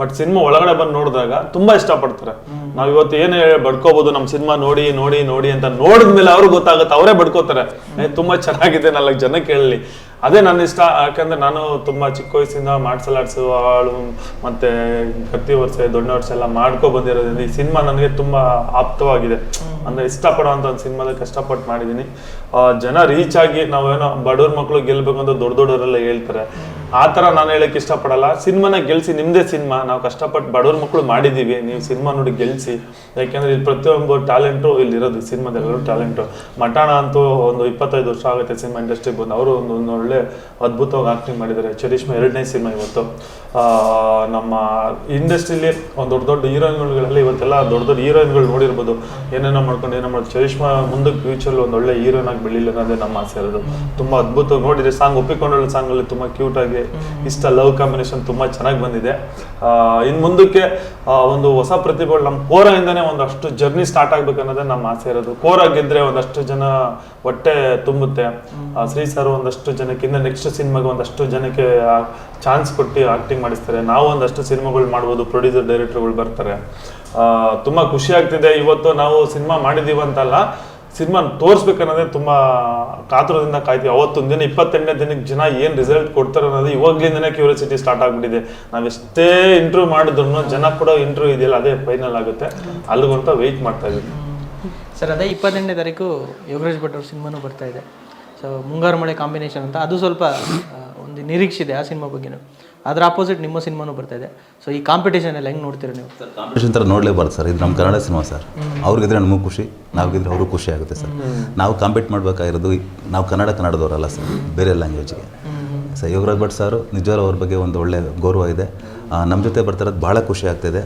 ಬಟ್ ಸಿನಿಮಾ ಒಳಗಡೆ ಬಂದು ನೋಡಿದಾಗ ತುಂಬಾ ಇಷ್ಟಪಡ್ತಾರೆ. ನಾವು ಇವತ್ತು ಏನೇ ಬಡ್ಕೋಬಹುದು ನಮ್ಮ ಸಿನಿಮಾ ನೋಡಿ ನೋಡಿ ನೋಡಿ ಅಂತ ನೋಡಿದ್ಮೇಲೆ ಅವ್ರಿಗೆ ಗೊತ್ತಾಗುತ್ತೆ. ಅವರೇ ಬಡ್ಕೋತಾರೆ. ತುಂಬಾ ಚೆನ್ನಾಗಿದೆ. ನಾಲ್ಕು ಜನ ಕೇಳಲಿ. ಅದೇ ನನ್ನ ಇಷ್ಟ, ಯಾಕಂದ್ರೆ ನಾನು ತುಂಬಾ ಚಿಕ್ಕ ವಯಸ್ಸಿಂದ ಮಾರ್ಷಲ್ ಆರ್ಟ್ಸ್ ಆಳು, ಮತ್ತೆ ಪ್ರತಿ ವರ್ಷ ದೊಡ್ಡ ವರ್ಷ ಎಲ್ಲ ಮಾಡ್ಕೊ ಬಂದಿರೋದ್ರಿಂದ ಈ ಸಿನಿಮಾ ನನಗೆ ತುಂಬಾ ಆಪ್ತವಾಗಿದೆ. ಅಂದ್ರೆ ಇಷ್ಟಪಡುವಂಥ ಒಂದು ಸಿನಿಮಾದ ಕಷ್ಟಪಟ್ಟು ಮಾಡಿದೀನಿ. ಆ, ಜನ ರೀಚ್ ಆಗಿ ನಾವೇನೋ ಬಡವ್ರ ಮಕ್ಕಳು ಗೆಲ್ಬೇಕು ಅಂತ ದೊಡ್ಡ ದೊಡ್ಡವರೆಲ್ಲ ಹೇಳ್ತಾರೆ. ಆ ತರ ನಾನು ಹೇಳಕ್ ಇಷ್ಟಪಡಲ್ಲ. ಸಿನಿಮಾನ ಗೆಲ್ಸಿ ನಿಮ್ದೇ ಸಿನಿಮಾ. ನಾವು ಕಷ್ಟಪಟ್ಟು ಬಡವ್ರ ಮಕ್ಕಳು ಮಾಡಿದೀವಿ. ನೀವು ಸಿನಿಮಾ ನೋಡಿ ಗೆಲ್ಸಿ. ಯಾಕೆಂದ್ರೆ ಇಲ್ಲಿ ಪ್ರತಿಯೊಂದು ಟ್ಯಾಲೆಂಟು ಇಲ್ಲಿರೋದು ಸಿನಿಮಾದೆಲ್ಲರೂ ಟ್ಯಾಲೆಂಟು. ಮಟಾಣ ಅಂತೂ ಒಂದು ಇಪ್ಪತ್ತೈದು ವರ್ಷ ಆಗುತ್ತೆ ಸಿನಿಮಾ ಇಂಡಸ್ಟ್ರಿ ಬಂದು. ಅವರು ಒಂದು ಒಳ್ಳೆ ಅದ್ಭುತವಾಗಿ ಆಕ್ಟಿಂಗ್ ಮಾಡಿದ್ದಾರೆ. ಚರಿಷ್ಮಾ ಎರಡನೇ ಸಿನಿಮಾ ಇವತ್ತು. ನಮ್ಮ ಇಂಡಸ್ಟ್ರಿಲಿ ಒಂದು ದೊಡ್ಡ ದೊಡ್ಡ ಹೀರೋಯಿನ್ಗಳೆಲ್ಲ ಇವತ್ತೆಲ್ಲ ದೊಡ್ಡ ದೊಡ್ಡ ಹೀರೋಯಿನ್ಗಳು ನೋಡಿರ್ಬೋದು. ಏನೇನೋ ಮಾಡ್ಕೊಂಡು ಏನೋ ಮಾಡಿ ಚರಿಷ್ಮಾ ಮುಂದಕ್ಕೆ ಫ್ಯೂಚರ್ ಒಂದು ಒಳ್ಳೆ ಹೀರೋನ್ ಆಗಿ ಬೆಳಿಲಿಲ್ಲ ಅನ್ನೋದೇ ನಮ್ಮ ಆಸೆ ಇರೋದು. ತುಂಬಾ ಅದ್ಭುತ ನೋಡಿದ್ರೆ ಸಾಂಗ್ ಒಪ್ಪಿಕೊಂಡಿರೋ ಸಾಂಗ್ ಅಲ್ಲಿ ತುಂಬಾ ಕ್ಯೂಟ್ ಆಗಿ ಇಷ್ಟ ಲವ್ ಕಾಂಬಿನೇಷನ್ ತುಂಬಾ ಚೆನ್ನಾಗಿ ಬಂದಿದೆ. ಇನ್ ಮುಂದಕ್ಕೆ ಒಂದು ಹೊಸ ಪ್ರತಿಭೆಗಳು ನಮ್ಮ ಕೋರದಿಂದನೇ ಒಂದಷ್ಟು ಜರ್ನಿ ಸ್ಟಾರ್ಟ್ ಆಗ್ಬೇಕು ಅನ್ನೋದೇ ನಮ್ಮ ಆಸೆ ಇರೋದು. ಕೋರ ಗೆದ್ರೆ ಒಂದಷ್ಟು ಜನ ಹೊಟ್ಟೆ ತುಂಬುತ್ತೆ. ಶ್ರೀ ಸರ್ ಒಂದಷ್ಟು ಜನಕ್ಕೆ ನೆಕ್ಸ್ಟ್ ಸಿನಿಮಾಗೆ ಒಂದಷ್ಟು ಜನಕ್ಕೆ ಚಾನ್ಸ್ ಕೊಟ್ಟು ಆಕ್ಟಿಂಗ್ ಮಾಡಿಸ್ತಾರೆ. ನಾವು ಒಂದಷ್ಟು ಸಿನಿಮಾಗಳು ಮಾಡ್ಬೋದು ಪ್ರೊಡ್ಯೂಸರ್ ಡೈರೆಕ್ಟರ್ಗಳು ಬರ್ತಾರೆ. ತುಂಬ ಖುಷಿ ಆಗ್ತಿದೆ. ಇವತ್ತು ನಾವು ಸಿನಿಮಾ ಮಾಡಿದ್ದೀವಿ ಅಂತಲ್ಲ, ಸಿನಿಮಾ ತೋರಿಸ್ಬೇಕನ್ನೋದೇ ತುಂಬ ಕಾತುರದಿಂದ ಕಾಯ್ತೀವಿ. ಅವತ್ತೊಂದು ದಿನ, ಇಪ್ಪತ್ತೆಂಟನೇ ದಿನಕ್ಕೆ ಜನ ಏನು ರಿಸಲ್ಟ್ ಕೊಡ್ತಾರೆ ಅನ್ನೋದು ಇವಾಗ್ಲಿಂದನೇ ಕ್ಯೂರಿಯಾಸಿಟಿ ಸ್ಟಾರ್ಟ್ ಆಗಿಬಿಟ್ಟಿದೆ. ನಾವು ಎಷ್ಟೇ ಇಂಟರ್ವ್ಯೂ ಮಾಡಿದ್ರು ಜನ ಕೂಡ ಇಂಟರ್ವ್ಯೂ ಇದೆಯಲ್ಲ, ಅದೇ ಫೈನಲ್ ಆಗುತ್ತೆ. ಅಲ್ಲಿಗಂತ ವೆಯ್ಟ್ ಮಾಡ್ತಾ ಇದ್ದೀವಿ. ಸರ್, ಅದೇ ಇಪ್ಪತ್ತೆಂಟನೇ ತಾರೀಕು ಯೋಗರಾಜ್ ಭಟ್ ಅವ್ರ ಸಿನಿಮಾನು ಬರ್ತಾ ಇದೆ. ಸೊ ಮುಂಗಾರು ಮಳೆ ಕಾಂಬಿನೇಷನ್ ಅಂತ. ಅದು ಸ್ವಲ್ಪ ಒಂದು ನಿರೀಕ್ಷೆ ಇದೆ ಆ ಸಿನಿಮಾ ಬಗ್ಗೆನೂ. ಅದರ ಆಪೋಸಿಟ್ ನಿಮ್ಮ ಸಿನಿಮಾನು ಬರ್ತಾ ಇದೆ. ಸೊ ಈ ಕಾಂಪಿಟೇಷನ್ ಎಲ್ಲ ಹೆಂಗೆ ನೋಡ್ತೀರಾ ನೀವು? ಕಾಂಪಿಟೇಷನ್ ಥರ ನೋಡಲೇಬಾರ್ದು ಸರ್ ಇದು ನಮ್ಮ ಕನ್ನಡ ಸಿನಿಮಾ ಸರ್ ಅವ್ರಿಗಿದ್ರೆ ನಮಗೂ ಖುಷಿ ನಾವಿದ್ರೆ ಅವ್ರಿಗೂ ಖುಷಿ ಆಗುತ್ತೆ ಸರ್ ನಾವು ಕಾಂಪೀಟ್ ಮಾಡಬೇಕಾಗಿರೋದು ನಾವು ಕನ್ನಡ ಕನ್ನಡದವರಲ್ಲ ಸರ್ ಬೇರೆ ಲ್ಯಾಂಗ್ವೇಜ್ಗೆ ಸರ್ ಯೋಗರಾಜ್ ಭಟ್ ಸರ್ ನಿಜವಾಗ್ಲೂ ಅವ್ರ ಬಗ್ಗೆ ಒಂದು ಒಳ್ಳೆ ಗೌರವ ಇದೆ. ನಮ್ಮ ಜೊತೆ ಬರ್ತಾರೋದು ಭಾಳ ಖುಷಿ ಆಗ್ತಿದೆ.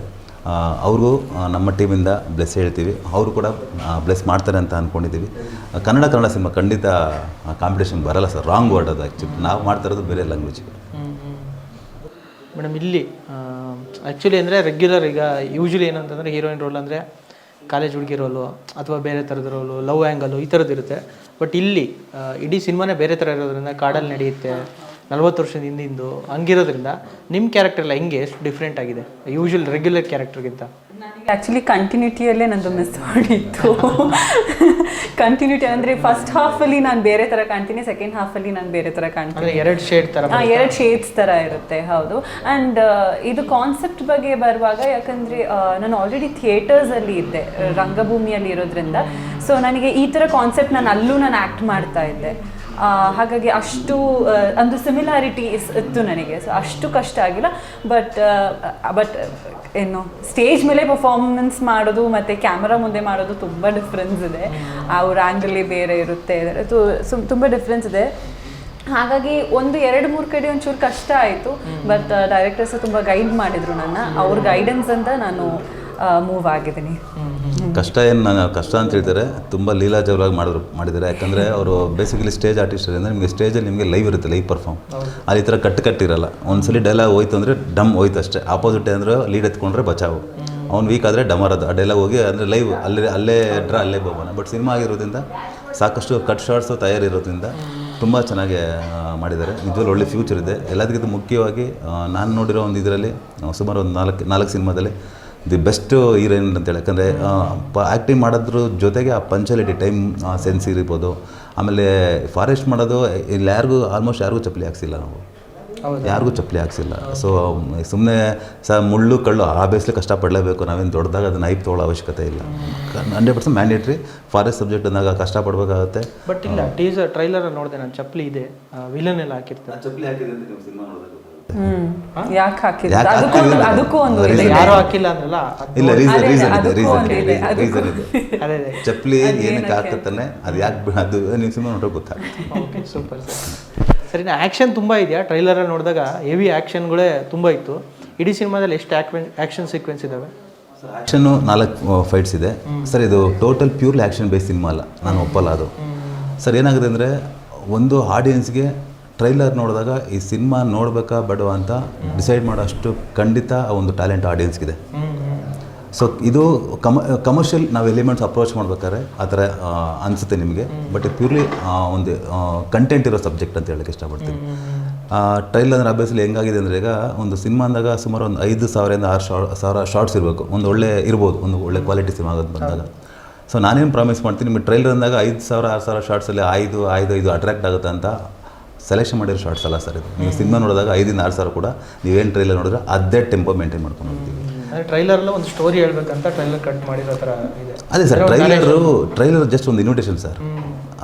ಅವ್ರಿಗೂ ನಮ್ಮ ಟೀಮಿಂದ ಬ್ಲೆಸ್ ಹೇಳ್ತೀವಿ. ಅವರು ಕೂಡ ಬ್ಲೆಸ್ ಮಾಡ್ತಾರೆ ಅಂತ ಅಂದ್ಕೊಂಡಿದ್ದೀವಿ ಕನ್ನಡ ಕನ್ನಡ ಸಿನಿಮಾ ಖಂಡಿತ ಕಾಂಪಿಟೇಷನ್ ಬರಲ್ಲ ಸರ್. ರಾಂಗ್ ವರ್ಡ್ ಅದು ಆ್ಯಕ್ಚುಲಿ ನಾವು ಮಾಡ್ತಿರೋದು ಬೇರೆ ಲ್ಯಾಂಗ್ವೇಜ್ ಮೇಡಮ್, ಇಲ್ಲಿ ಆ್ಯಕ್ಚುಲಿ ಅಂದರೆ ರೆಗ್ಯುಲರ್ ಈಗ ಯೂಶ್ವಲಿ ಏನಂತಂದರೆ ಹೀರೋಯಿನ್ ರೋಲ್ ಅಂದರೆ ಕಾಲೇಜ್ ಹುಡುಗಿ ರೋಲು ಅಥವಾ ಬೇರೆ ಥರದ ರೋಲು ಲವ್ ಆ್ಯಂಗಲು ಈ ಥರದ್ದು ಇರುತ್ತೆ. ಬಟ್ ಇಲ್ಲಿ ಇಡೀ ಸಿನಿಮಾನೇ ಬೇರೆ ಥರ ಇರೋದ್ರಿಂದ ಕಾಡಲ್ಲಿ ನಡೆಯುತ್ತೆ. ನಲ್ವತ್ತು ವರ್ಷದ ಹಿಂದಿಂದು ಹಂಗಿರೋದ್ರಿಂದ ನಿಮ್ಮ ಕ್ಯಾರೆಕ್ಟರ್ ಎಲ್ಲ ಹೆಂಗೆ ಎಷ್ಟು ಡಿಫ್ರೆಂಟ್ ಆಗಿದೆ ಯೂಶುವಲ್ ರೆಗ್ಯುಲರ್ ಕ್ಯಾರೆಕ್ಟರ್ಗಿಂತ ನನಗೆ ಆ್ಯಕ್ಚುಲಿ ಕಂಟಿನ್ಯೂಟಿಯಲ್ಲೇ ನಂದು ಮಿಸ್ ಮಾಡಿತ್ತು. ಕಂಟಿನ್ಯೂಟಿ ಅಂದರೆ ಫಸ್ಟ್ ಹಾಫಲ್ಲಿ ನಾನು ಬೇರೆ ಥರ ಕಾಣ್ತೀನಿ ಸೆಕೆಂಡ್ ಹಾಫಲ್ಲಿ ನಾನು ಬೇರೆ ಥರ ಕಾಣ್ತೀನಿ. ಎರಡು ಶೇಡ್ ಥರ ಹಾಂ ಎರಡು ಶೇಡ್ಸ್ ಥರ ಇರುತ್ತೆ ಹೌದು. ಆ್ಯಂಡ್ ಇದು ಕಾನ್ಸೆಪ್ಟ್ ಬಗ್ಗೆ ಬರುವಾಗ ಯಾಕಂದರೆ ನಾನು ಆಲ್ರೆಡಿ ಥಿಯೇಟರ್ಸಲ್ಲಿ ಇದ್ದೆ ರಂಗಭೂಮಿಯಲ್ಲಿ ಇರೋದ್ರಿಂದ. ಸೊ ನನಗೆ ಈ ಥರ ಕಾನ್ಸೆಪ್ಟ್ ನಾನು ಅಲ್ಲೂ ನಾನು ಆ್ಯಕ್ಟ್ ಮಾಡ್ತಾ ಇದ್ದೆ. ಹಾಗಾಗಿ ಅಷ್ಟು ಅಂದರೆ ಸಿಮಿಲಾರಿಟಿ ಸಿಮಿಲಾರಿಟಿ ಇತ್ತು ನನಗೆ. ಸೊ ಅಷ್ಟು ಕಷ್ಟ ಆಗಿಲ್ಲ. ಬಟ್ ಬಟ್ ಏನು ಸ್ಟೇಜ್ ಮೇಲೆ ಪರ್ಫಾರ್ಮೆನ್ಸ್ ಮಾಡೋದು ಮತ್ತು ಕ್ಯಾಮ್ರಾ ಮುಂದೆ ಮಾಡೋದು ತುಂಬ ಡಿಫ್ರೆನ್ಸ್ ಇದೆ. ಅವ್ರ ಆ್ಯಂಗಲಿ ಬೇರೆ ಇರುತ್ತೆ. ತುಂಬ ಡಿಫ್ರೆನ್ಸ್ ಇದೆ. ಹಾಗಾಗಿ ಒಂದು ಎರಡು ಮೂರು ಕಡೆ ಒಂಚೂರು ಕಷ್ಟ ಆಯಿತು. ಬಟ್ ಡೈರೆಕ್ಟರ್ಸ್ ತುಂಬ ಗೈಡ್ ಮಾಡಿದರು ನನ್ನ. ಅವ್ರ ಗೈಡೆನ್ಸ್ ಅಂತ ನಾನು ಮೂವ್ ಆಗಿದ್ದೀನಿ. ಕಷ್ಟ ಏನು ನಾನು ಕಷ್ಟ ಅಂತ ಹೇಳ್ತಾರೆ ತುಂಬ ಲೀಲಾಜವರಾಗಿ ಮಾಡಿದ್ರು ಮಾಡಿದ್ದಾರೆ. ಯಾಕಂದರೆ ಅವರು ಬೇಸಿಕಲಿ ಸ್ಟೇಜ್ ಆರ್ಟಿಸ್ಟ್ ಅಂದರೆ ನಿಮಗೆ ಸ್ಟೇಜಲ್ಲಿ ನಿಮಗೆ ಲೈವ್ ಇರುತ್ತೆ ಲೈವ್ ಪರ್ಫಾರ್ಮ್ ಅಲ್ಲಿ ಈ ಥರ ಕಟ್ ಕಟ್ಟಿರಲ್ಲ. ಒಂದ್ಸಲಿ ಡೈಲಾಗ್ ಹೋಯ್ತು ಅಂದರೆ ಡಮ್ ಹೋಯ್ತು ಅಷ್ಟೇ. ಆಪೋಸಿಟ್ ಅಂದರೆ ಲೀಡ್ ಎತ್ಕೊಂಡ್ರೆ ಬಚಾವು. ಅವ್ನು ವೀಕ್ ಆದರೆ ಡಮರದು ಆ ಡೈಲಾಗ್ ಹೋಗಿ ಅಂದರೆ ಲೈವ್ ಅಲ್ಲೇ ಅಲ್ಲೇ ಡ್ರಾ ಅಲ್ಲೇ ಬೋಗೋಣ. ಬಟ್ ಸಿನಿಮಾ ಆಗಿರೋದ್ರಿಂದ ಸಾಕಷ್ಟು ಕಟ್ ಶಾರ್ಟ್ಸು ತಯಾರಿರೋದ್ರಿಂದ ತುಂಬ ಚೆನ್ನಾಗಿ ಮಾಡಿದ್ದಾರೆ. ನಿಜವಾಗ್ಲೂ ಒಳ್ಳೆ ಫ್ಯೂಚರ್ ಇದೆ. ಎಲ್ಲದಕ್ಕಿಂತ ಮುಖ್ಯವಾಗಿ ನಾನು ನೋಡಿರೋ ಒಂದು ಇದರಲ್ಲಿ ಸುಮಾರು ಒಂದು ನಾಲ್ಕು ನಾಲ್ಕು ಸಿನಿಮಾದಲ್ಲಿ ದಿ ಬೆಸ್ಟ್ ಹೀರೋಯಿನ್ ಅಂತೇಳಿ ಯಾಕಂದರೆ ಆ್ಯಕ್ಟಿಂಗ್ ಮಾಡೋದ್ರ ಜೊತೆಗೆ ಆ ಪಂಚುಲಿಟಿ ಟೈಮ್ ಸೆನ್ಸ್ ಇರ್ಬೋದು. ಆಮೇಲೆ ಫಾರೆಸ್ಟ್ ಮಾಡೋದು ಇಲ್ಲಿ ಯಾರಿಗೂ ಆಲ್ಮೋಸ್ಟ್ ಯಾರಿಗೂ ಚಪ್ಪಲಿ ಹಾಕ್ಸಿಲ್ಲ ನಾವು. ಯಾರಿಗೂ ಚಪ್ಪಲಿ ಹಾಕ್ಸಿಲ್ಲ. ಸೊ ಸುಮ್ಮನೆ ಸ ಮುಳ್ಳು ಕಳ್ಳು ಆ ಬೇಸ್ಲಿ ಕಷ್ಟಪಡಲೇಬೇಕು. ನಾವೇನು ದೊಡ್ಡದಾಗ ಅದನ್ನ ಐಪ್ ತೊಗೊಳ್ಳೋ ಅವಶ್ಯಕತೆ ಇಲ್ಲ. Hundred percent mandatory forest subject ಅಂದಾಗ ಕಷ್ಟಪಡಬೇಕಾಗುತ್ತೆ. ಬಟ್ ಇಲ್ಲ ಟೀಸರ್ ಟ್ರೈಲರ್ ನೋಡಿದೆ ನಾನು ಚಪ್ಪಲಿ ಇದೆ. ವಿಲನ್ ಎಲ್ಲ ಹಾಕಿರ್ತಾರೆ. ಚಪ್ಪಲಿ ಹಾಕಿದೆ ಅಂತ ಸಿನಿಮಾ ಹ್ಮ್. ಯಾಕೆ ಹಾಕಿಲ್ಲ? ಯಾಕ್ ಅದಕ್ಕೂ ಒಂದು ಹಾಕಿದ್ರು? ಅದಕ್ಕೂ ಒಂದು ಇದೆ. ಯಾರು ಹಾಕಿಲ್ಲ ಅಂದ್ರಲ್ಲ? ಅದ್ ಇಲ್ಲ ರೀಸನ್ ಅದೇ, ರೀಸನ್ ಇದೆ ಅದಕ್ಕೂ ರೀಸನ್ ಇದೆ ರೀಸನ್ ಇದೆ. ಅದೇ ಅದೇ. ಚಪ್ಪಲಿ ಏನಕ್ಕೆ ಹಾಕತ್ತಾನೆ? ಅದು ಯಾಕೆ ಅದು ನೀವು ಸಿನಿಮಾ ನೋಡೋ ಗೊತ್ತಾಗುತ್ತೆ ಓಕೆ ಸೂಪರ್ ಸರ್ ಸರಿ ಆ್ಯಕ್ಷನ್ ತುಂಬ ಇದೆಯಾ? ಟ್ರೈಲರಲ್ಲಿ ನೋಡಿದಾಗ ಹೆವಿ ಆ್ಯಕ್ಷನ್ಗಳೇ ತುಂಬ ಇತ್ತು. ಇಡೀ ಸಿನಿಮಾದಲ್ಲಿ ಎಷ್ಟು ಆಕ್ಷನ್ ಸೀಕ್ವೆನ್ಸ್ ಇದ್ದಾವೆ ಆಕ್ಷನ್ ನಾಲ್ಕು ಫೈಟ್ಸ್ ಇದೆ. ಸರ್ ಇದು total purely action base cinema ಅಲ್ಲ. ನಾನು ಒಪ್ಪಲ್ಲ ಅದು. ಸರ್ ಏನಾಗುತ್ತೆ ಅಂದರೆ ಒಂದು ಆಡಿಯನ್ಸ್ಗೆ ಟ್ರೈಲರ್ ನೋಡಿದಾಗ ಈ ಸಿನಿಮಾ ನೋಡಬೇಕಾ ಬೇಡವಾ ಅಂತ ಡಿಸೈಡ್ ಮಾಡೋ ಅಷ್ಟು ಖಂಡಿತ ಆ ಒಂದು ಟ್ಯಾಲೆಂಟ್ ಆಡಿಯನ್ಸ್ಗಿದೆ. ಸೊ ಇದು ಕಮ ಕಮರ್ಷಿಯಲ್ ನಾವು ಎಲಿಮೆಂಟ್ಸ್ ಅಪ್ರೋಚ್ ಮಾಡ್ಬೇಕಾದ್ರೆ ಆ ಥರ ಅನಿಸುತ್ತೆ ನಿಮಗೆ. ಬಟ್ ಪ್ಯೂರ್ಲಿ ಒಂದು ಕಂಟೆಂಟ್ ಇರೋ ಸಬ್ಜೆಕ್ಟ್ ಅಂತ ಹೇಳಕ್ಕೆ ಇಷ್ಟಪಡ್ತೀನಿ. ಟ್ರೈಲ್ ಅಂದರೆ ಅಭ್ಯಾಸಲ್ಲಿ ಹೆಂಗಾಗಿದೆ ಅಂದರೆ ಈಗ ಒಂದು ಸಿನಿಮಾ ಅಂದಾಗ ಸುಮಾರು ಒಂದು ಐದು ಸಾವಿರದಿಂದ ಆರು ಸಾವಿರ ಶಾರ್ಟ್ಸ್ ಇರಬೇಕು. ಒಂದು ಒಳ್ಳೆ ಇರ್ಬೋದು, ಒಂದು ಒಳ್ಳೆ ಕ್ವಾಲಿಟಿ ಸಿನಿಮಾ ಆಗೋದು ಬಂದಾಗ. ಸೊ ನಾನೇನು ಪ್ರಾಮಿಸ್ ಮಾಡ್ತೀನಿ, ನಿಮಗೆ ಟ್ರೈಲರ್ ಅಂದಾಗ ಐದು ಸಾವಿರ, ಆರು ಸಾವಿರ ಶಾರ್ಟ್ಸಲ್ಲಿ ಐದು ಐದು ಐದು ಅಟ್ರಾಕ್ಟ್ ಆಗುತ್ತೆ ಅಂತ ಸೆಲೆಕ್ಷನ್ ಮಾಡಿರೋ ಶಾರ್ಟ್ಸ್ ಅಲ್ಲ ಸರ್ ಇದು. ನೀವು ಸಿನಿಮಾ ನೋಡಿದಾಗ ಐದಿಂದ ಆರು ಸಾವಿರ ಕೂಡ ನೀವೇನು ಟ್ರೈಲರ್ ನೋಡಿದ್ರೆ ಅದೇ ಟೆಂಪೋ ಮೇಂಟೈನ್ ಮಾಡ್ಕೊಂಡು ಹೋಗ್ತೀವಿ. ಒಂದು ಸ್ಟೋರಿ ಹೇಳ್ಬೇಕಂತ ಟ್ರೈಲರ್ ಕಟ್ ಮಾಡಿರೋ ಥರ ಇದೆ. ಅದೇ ಸರ್ ಟ್ರೈಲರು ಟ್ರೈಲರ್ ಜಸ್ಟ್ ಒಂದು ಇನ್ವಿಟೇಷನ್ ಸರ್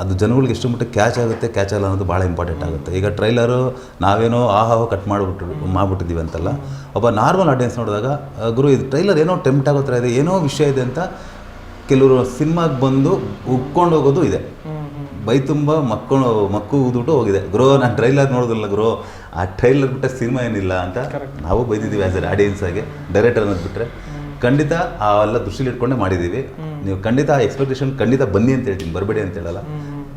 ಅದು ಜನಗಳಿಗೆ ಎಷ್ಟು ಮಟ್ಟಿಗೆ ಕ್ಯಾಚ್ ಆಗುತ್ತೆ ಕ್ಯಾಚ್ ಆಗಲ್ಲ ಅನ್ನೋದು ಭಾಳ ಇಂಪಾರ್ಟೆಂಟ್ ಆಗುತ್ತೆ. ಈಗ ಟ್ರೈಲರು ನಾವೇನೋ ಆಹಾ ಕಟ್ ಮಾಡಿಬಿಟ್ಟು ಮಾಡಿಬಿಟ್ಟಿದ್ದೀವಿ ಅಂತಲ್ಲ. ಒಬ್ಬ ನಾರ್ಮಲ್ ಆಡಿಯನ್ಸ್ ನೋಡಿದಾಗ ಗುರು ಇದು ಟ್ರೈಲರ್ ಏನೋ ಟೆಂಪ್ಟ್ ಆಗೋತ್ರ ಥರ ಇದೆ ಏನೋ ವಿಷಯ ಇದೆ ಅಂತ ಕೆಲವರು ಸಿನಿಮಾಗೆ ಬಂದು ಉಕ್ಕೊಂಡು ಹೋಗೋದು ಇದೆ ಬೈ ತುಂಬ ಮಕ್ಕಳು ಮಕ್ಕು ಊದ್ಬಿಟ್ಟು ಹೋಗಿದೆ. ಗ್ರೋ ನಾನು ಟ್ರೈಲರ್ ನೋಡೋದಿಲ್ಲ ಗ್ರೋ. ಆ ಟ್ರೈಲರ್ ಬಿಟ್ಟ ಸಿನಿಮಾ ಏನಿಲ್ಲ ಅಂತ ನಾವು ಬೈದಿದ್ದೀವಿ ಆ್ಯಸ್ ಎ ಆಡಿಯನ್ಸ್ ಆಗಿ ಡೈರೆಕ್ಟರ್ ಅನ್ನೋದು ಬಿಟ್ಟರೆ ಖಂಡಿತ ಆ ಎಲ್ಲ ದೃಷ್ಟಿಲಿ ಇಟ್ಕೊಂಡೇ ಮಾಡಿದ್ದೀವಿ. ನೀವು ಖಂಡಿತ ಆ ಎಕ್ಸ್ಪೆಕ್ಟೇಷನ್ ಖಂಡಿತ ಬನ್ನಿ ಅಂತ ಹೇಳ್ತೀನಿ ಬರಬೇಡಿ ಅಂತ ಹೇಳಲ್ಲ.